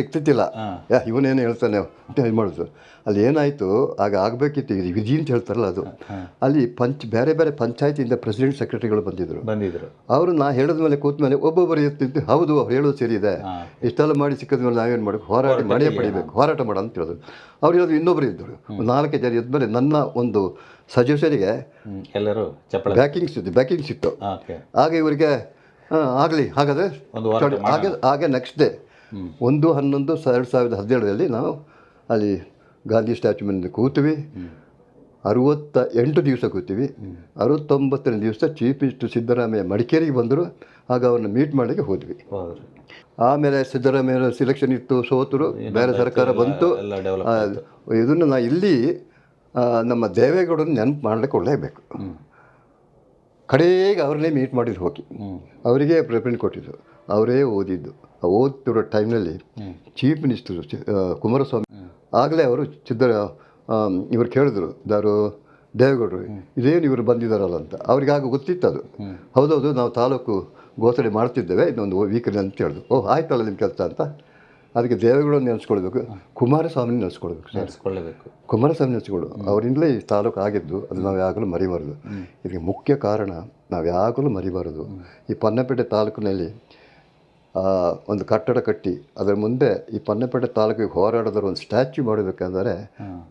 ಯಾ ಇವನೇನು ಹೇಳ್ತಾನೆ ಅಂತ ಇದು ಮಾಡೋದು. ಅಲ್ಲಿ ಏನಾಯಿತು ಆಗ ಆಗಬೇಕಿತ್ತು ಇದು ವಿಧಿ ಅಂತ ಹೇಳ್ತಾರಲ್ಲ ಅದು. ಅಲ್ಲಿ ಪಂಚ್ ಬೇರೆ ಬೇರೆ ಪಂಚಾಯತಿಯಿಂದ ಪ್ರೆಸಿಡೆಂಟ್ ಸೆಕ್ರೆಟರಿಗಳು ಬಂದಿದ್ದರು ಬಂದಿದ್ದರು ಅವರು ನಾ ಹೇಳಿದ ಮೇಲೆ ಕೂತ ಮೇಲೆ ಒಬ್ಬೊಬ್ಬರು ಎತ್ತಿದ್ದು ಹೌದು ಅವ್ರು ಹೇಳೋದು ಸರಿ ಇದೆ. ಇಷ್ಟೆಲ್ಲ ಮಾಡಿ ಸಿಕ್ಕಿದ ಮೇಲೆ ನಾವೇನು ಮಾಡಬೇಕು? ಹೋರಾಟ ಮಾಡೇ ಪಡಿಬೇಕು. ಹೋರಾಟ ಮಾಡ ಅಂತ ಹೇಳಿದ್ರು. ಅವ್ರು ಹೇಳೋದು ಇನ್ನೊಬ್ಬರು ಇದ್ದರು. ನಾಲ್ಕು ಜನ ಮೇಲೆ ನನ್ನ ಒಂದು ಸಜೆಷನಿಗೆ. ಎಲ್ಲರೂ ಬ್ಯಾಕಿಂಗ್ ಬ್ಯಾಕಿಂಗ್ಸ್ ಬ್ಯಾಕಿಂಗ್ ಓಕೆ. ಆಗ ಇವರಿಗೆ ಆಗಲಿ ಹಾಗಾದರೆ ಹಾಗೆ ಹಾಗೆ ನೆಕ್ಸ್ಟ್ ಡೇ ಒಂದು ಹನ್ನೊಂದು ಎರಡು ಸಾವಿರದ ಹದಿನೇಳರಲ್ಲಿ ನಾವು ಅಲ್ಲಿ ಗಾಂಧಿ ಸ್ಟ್ಯಾಚ್ಯೂ ಮುಂದೆ ಕೂತೀವಿ. ಅರುವತ್ತ ಎಂಟು ದಿವಸ ಕೂತೀವಿ. ಅರವತ್ತೊಂಬತ್ತನೇ ದಿವಸ ಚೀಫ್ ಮಿನಿಸ್ಟರ್ ಸಿದ್ದರಾಮಯ್ಯ ಮಡಿಕೇರಿಗೆ ಬಂದರು. ಆಗ ಅವ್ರನ್ನ ಮೀಟ್ ಮಾಡಲಿಕ್ಕೆ ಹೋದ್ವಿ. ಆಮೇಲೆ ಸಿದ್ದರಾಮಯ್ಯ ಸಿಲೆಕ್ಷನ್ ಇತ್ತು ಸೋತರು. ಬೇರೆ ಸರ್ಕಾರ ಬಂತು. ಇದನ್ನು ನಾ ಇಲ್ಲಿ ನಮ್ಮ ದೇವೇಗೌಡನ ನೆನಪು ಮಾಡಲಿಕ್ಕೆ ಒಳ್ಳೇಬೇಕು ಕಡೆಗೆ ಅವ್ರನ್ನೇ ಮೀಟ್ ಮಾಡಿದ್ರು ಹೋಗಿ ಅವರಿಗೆ ಪ್ರಿಫರೆನ್ಸ್ ಕೊಟ್ಟಿದ್ದು. ಅವರೇ ಓದಿದ್ದು. ಆ ಓದ್ತಿರೋ ಟೈಮ್ನಲ್ಲಿ ಚೀಫ್ ಮಿನಿಸ್ಟರ್ ಕುಮಾರಸ್ವಾಮಿ ಆಗಲೇ ಅವರು ಸಿದ್ದ ಇವರು ಕೇಳಿದ್ರು ದಾರು ದೇವೇಗೌಡರು ಇದೇನು ಇವರು ಬಂದಿದ್ದಾರಲ್ಲ ಅಂತ? ಅವ್ರಿಗೆ ಆಗ ಗೊತ್ತಿತ್ತು ಅದು. ಹೌದೌದು ನಾವು ತಾಲೂಕು ಘೋಷಣೆ ಮಾಡ್ತಿದ್ದೇವೆ ಇನ್ನೊಂದು ವೀಕಲ್ಲಿ ಅಂತ ಹೇಳಿದ್ರು. ಓಹ್ ಆಯ್ತಲ್ಲ ನಿಮ್ಮ ಕೆಲಸ ಅಂತ? ಅದಕ್ಕೆ ದೇವಗಳು ನೆನೆಸ್ಕೊಳ್ಬೇಕು ಕುಮಾರಸ್ವಾಮಿನ ನೆನೆಸ್ಕೊಳ್ಬೇಕು ನೆನೆಸ್ಕೊಳ್ಬೇಕು. ಕುಮಾರಸ್ವಾಮಿ ನೆನೆಸ್ಕೊಳ್ಳು ಅವರಿಂದಲೇ ಈ ತಾಲೂಕು ಆಗಿದ್ದು ಅದು ನಾವು ಯಾವಾಗಲೂ ಮರಿಬಾರದು. ಇದಕ್ಕೆ ಮುಖ್ಯ ಕಾರಣ ನಾವು ಯಾವಾಗಲೂ ಮರಿಬಾರದು. ಈ ಪನ್ನಪೇಟೆ ತಾಲೂಕಿನಲ್ಲಿ ಒಂದು ಕಟ್ಟಡ ಕಟ್ಟಿ ಅದರ ಮುಂದೆ ಈ ಪನ್ನಪೇಟೆ ತಾಲೂಕಿಗೆ ಹೋರಾಡೋದ್ರ ಒಂದು ಸ್ಟ್ಯಾಚ್ಯು ಮಾಡಬೇಕಂದ್ರೆ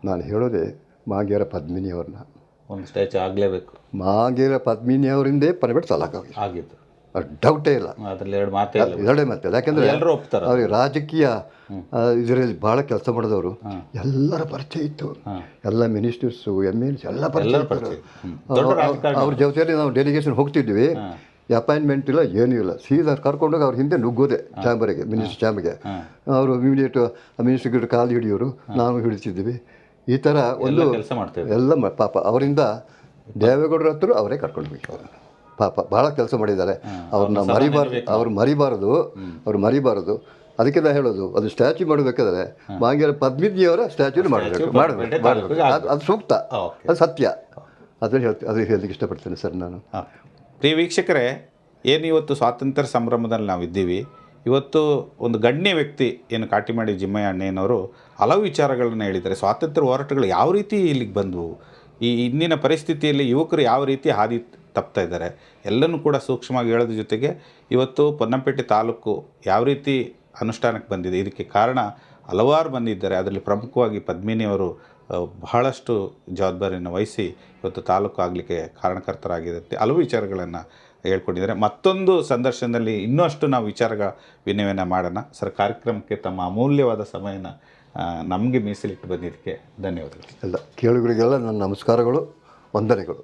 ನಾನು ಹೇಳೋದೇ ಮಾಗೇರ ಪದ್ಮಿನಿ ಅವ್ರನ್ನ ಒಂದು ಸ್ಟ್ಯಾಚು ಆಗಲೇಬೇಕು. ಮಾಗೇರ ಪದ್ಮಿನಿ ಅವರಿಂದೇ ಪನ್ನಪೇಟೆ ತಾಲೂಕು ಆಗಿತ್ತು. ಆಗಿದ್ದು ಡೌಟೇ ಇಲ್ಲ. ಅದ್ರಲ್ಲಿ ಎರಡು ಮಾತೇ ಇಲ್ಲ. ಎರಡೇ ಮತ್ತೆ ಯಾಕೆಂದರೆ ಎಲ್ಲರೂ ಒಪ್ತಾರ. ಅವ್ರಿಗೆ ರಾಜಕೀಯ ಇದರಲ್ಲಿ ಭಾಳ ಕೆಲಸ ಮಾಡಿದವರು. ಎಲ್ಲರ ಪರಿಚಯ ಇತ್ತು. ಎಲ್ಲ ಮಿನಿಸ್ಟರ್ಸು ಎಂ ಎಲ್ ಎಲ್ಲ ಪರಿಚಯ ಅವ್ರ ಜೊತೆಯಲ್ಲಿ ನಾವು ಡೆಲಿಗೇಷನ್ ಹೋಗ್ತಿದ್ವಿ. ಅಪಾಯಿಂಟ್ಮೆಂಟ್ ಇಲ್ಲ ಏನೂ ಇಲ್ಲ. ಸೀದಾ ಕರ್ಕೊಂಡೋಗಿ ಅವ್ರ ಹಿಂದೆ ನುಗ್ಗೋದೆ ಚಾಂಬರಿಗೆ ಮಿನಿಸ್ಟರ್ ಚಾಂಬರ್ಗೆ ಅವರು ಇಮಿಡಿಯೇಟ್ ಮಿನಿಸ್ಟರ್ಗಳು ಕಾಲು ಹಿಡಿಯೋರು ನಾವು ಹಿಡಿತಿದ್ವಿ. ಈ ಥರ ಒಂದು ಕೆಲಸ ಮಾಡ್ತೇವೆ ಎಲ್ಲ ಪಾಪ. ಅವರಿಂದ ದೇವೇಗೌಡರ ಹತ್ರ ಅವರೇ ಕರ್ಕೊಂಡು ಹೋಗಿ ಪಾಪ ಭಾಳ ಕೆಲಸ ಮಾಡಿದ್ದಾರೆ. ಅವ್ರನ್ನ ಮರಿಬಾರ್ದು ಅವ್ರು ಮರಿಬಾರದು ಅವ್ರು ಮರಿಬಾರದು. ಅದಕ್ಕೆ ನಾ ಹೇಳೋದು ಅದು ಸ್ಟ್ಯಾಚ್ಯೂ ಮಾಡಬೇಕಾದ್ರೆ ಮಾಂಗ್ಯರ ಪದ್ಮಿನಿಯವರ ಸ್ಟ್ಯಾಚ್ಯೂನ ಮಾಡಬೇಕು ಮಾಡಬೇಕು ಮಾಡಬೇಕು ಅದು ಅದು ಸೂಕ್ತ. ಅದು ಸತ್ಯ. ಅದನ್ನು ಹೇಳ್ತೀನಿ ಅದು ಹೇಳಲಿಕ್ಕೆ ಇಷ್ಟಪಡ್ತೇನೆ ಸರ್ ನಾನು. ಪ್ರಿಯ ವೀಕ್ಷಕರೇ ಏನು ಇವತ್ತು ಸ್ವಾತಂತ್ರ್ಯ ಸಂಭ್ರಮದಲ್ಲಿ ನಾವು ಇದ್ದೀವಿ? ಇವತ್ತು ಒಂದು ಗಣ್ಯ ವ್ಯಕ್ತಿ ಏನು ಕಾಟಿಮಾಡಿ ಜಿಮ್ಮಯ್ಯ ಅಣ್ಣಯ್ಯನವರು ಹಲವು ವಿಚಾರಗಳನ್ನು ಹೇಳಿದ್ದಾರೆ. ಸ್ವಾತಂತ್ರ್ಯ ಹೋರಾಟಗಳು ಯಾವ ರೀತಿ ಇಲ್ಲಿಗೆ ಬಂದವು? ಈ ಇಂದಿನ ಪರಿಸ್ಥಿತಿಯಲ್ಲಿ ಯುವಕರು ಯಾವ ರೀತಿ ಹಾದಿ ತಪ್ತಾ ಇದ್ದಾರೆ. ಎಲ್ಲನೂ ಕೂಡ ಸೂಕ್ಷ್ಮವಾಗಿ ಹೇಳೋದ್ರ ಜೊತೆಗೆ ಇವತ್ತು ಪೊನ್ನಂಪೇಟೆ ತಾಲೂಕು ಯಾವ ರೀತಿ ಅನುಷ್ಠಾನಕ್ಕೆ ಬಂದಿದೆ, ಇದಕ್ಕೆ ಕಾರಣ ಹಲವಾರು ಬಂದಿದ್ದಾರೆ ಅದರಲ್ಲಿ ಪ್ರಮುಖವಾಗಿ ಪದ್ಮಿನಿಯವರು ಬಹಳಷ್ಟು ಜವಾಬ್ದಾರಿಯನ್ನು ವಹಿಸಿ ಇವತ್ತು ತಾಲೂಕು ಆಗಲಿಕ್ಕೆ ಕಾರಣಕರ್ತರಾಗಿರುತ್ತೆ ಹಲವು ವಿಚಾರಗಳನ್ನು ಹೇಳ್ಕೊಂಡಿದ್ದಾರೆ. ಮತ್ತೊಂದು ಸಂದರ್ಶನದಲ್ಲಿ ಇನ್ನಷ್ಟು ನಾವು ವಿಚಾರಗಳ ವಿನಿಮಯನ ಮಾಡೋಣ. ಸರ್, ಕಾರ್ಯಕ್ರಮಕ್ಕೆ ತಮ್ಮ ಅಮೂಲ್ಯವಾದ ಸಮಯನ ನಮಗೆ ಮೀಸಲಿಟ್ಟು ಬಂದಿದ್ದಕ್ಕೆ ಧನ್ಯವಾದಗಳು. ಎಲ್ಲ ಕೇಳುಗರಿಗೆಲ್ಲ ನನ್ನ ನಮಸ್ಕಾರಗಳು, ವಂದನೆಗಳು.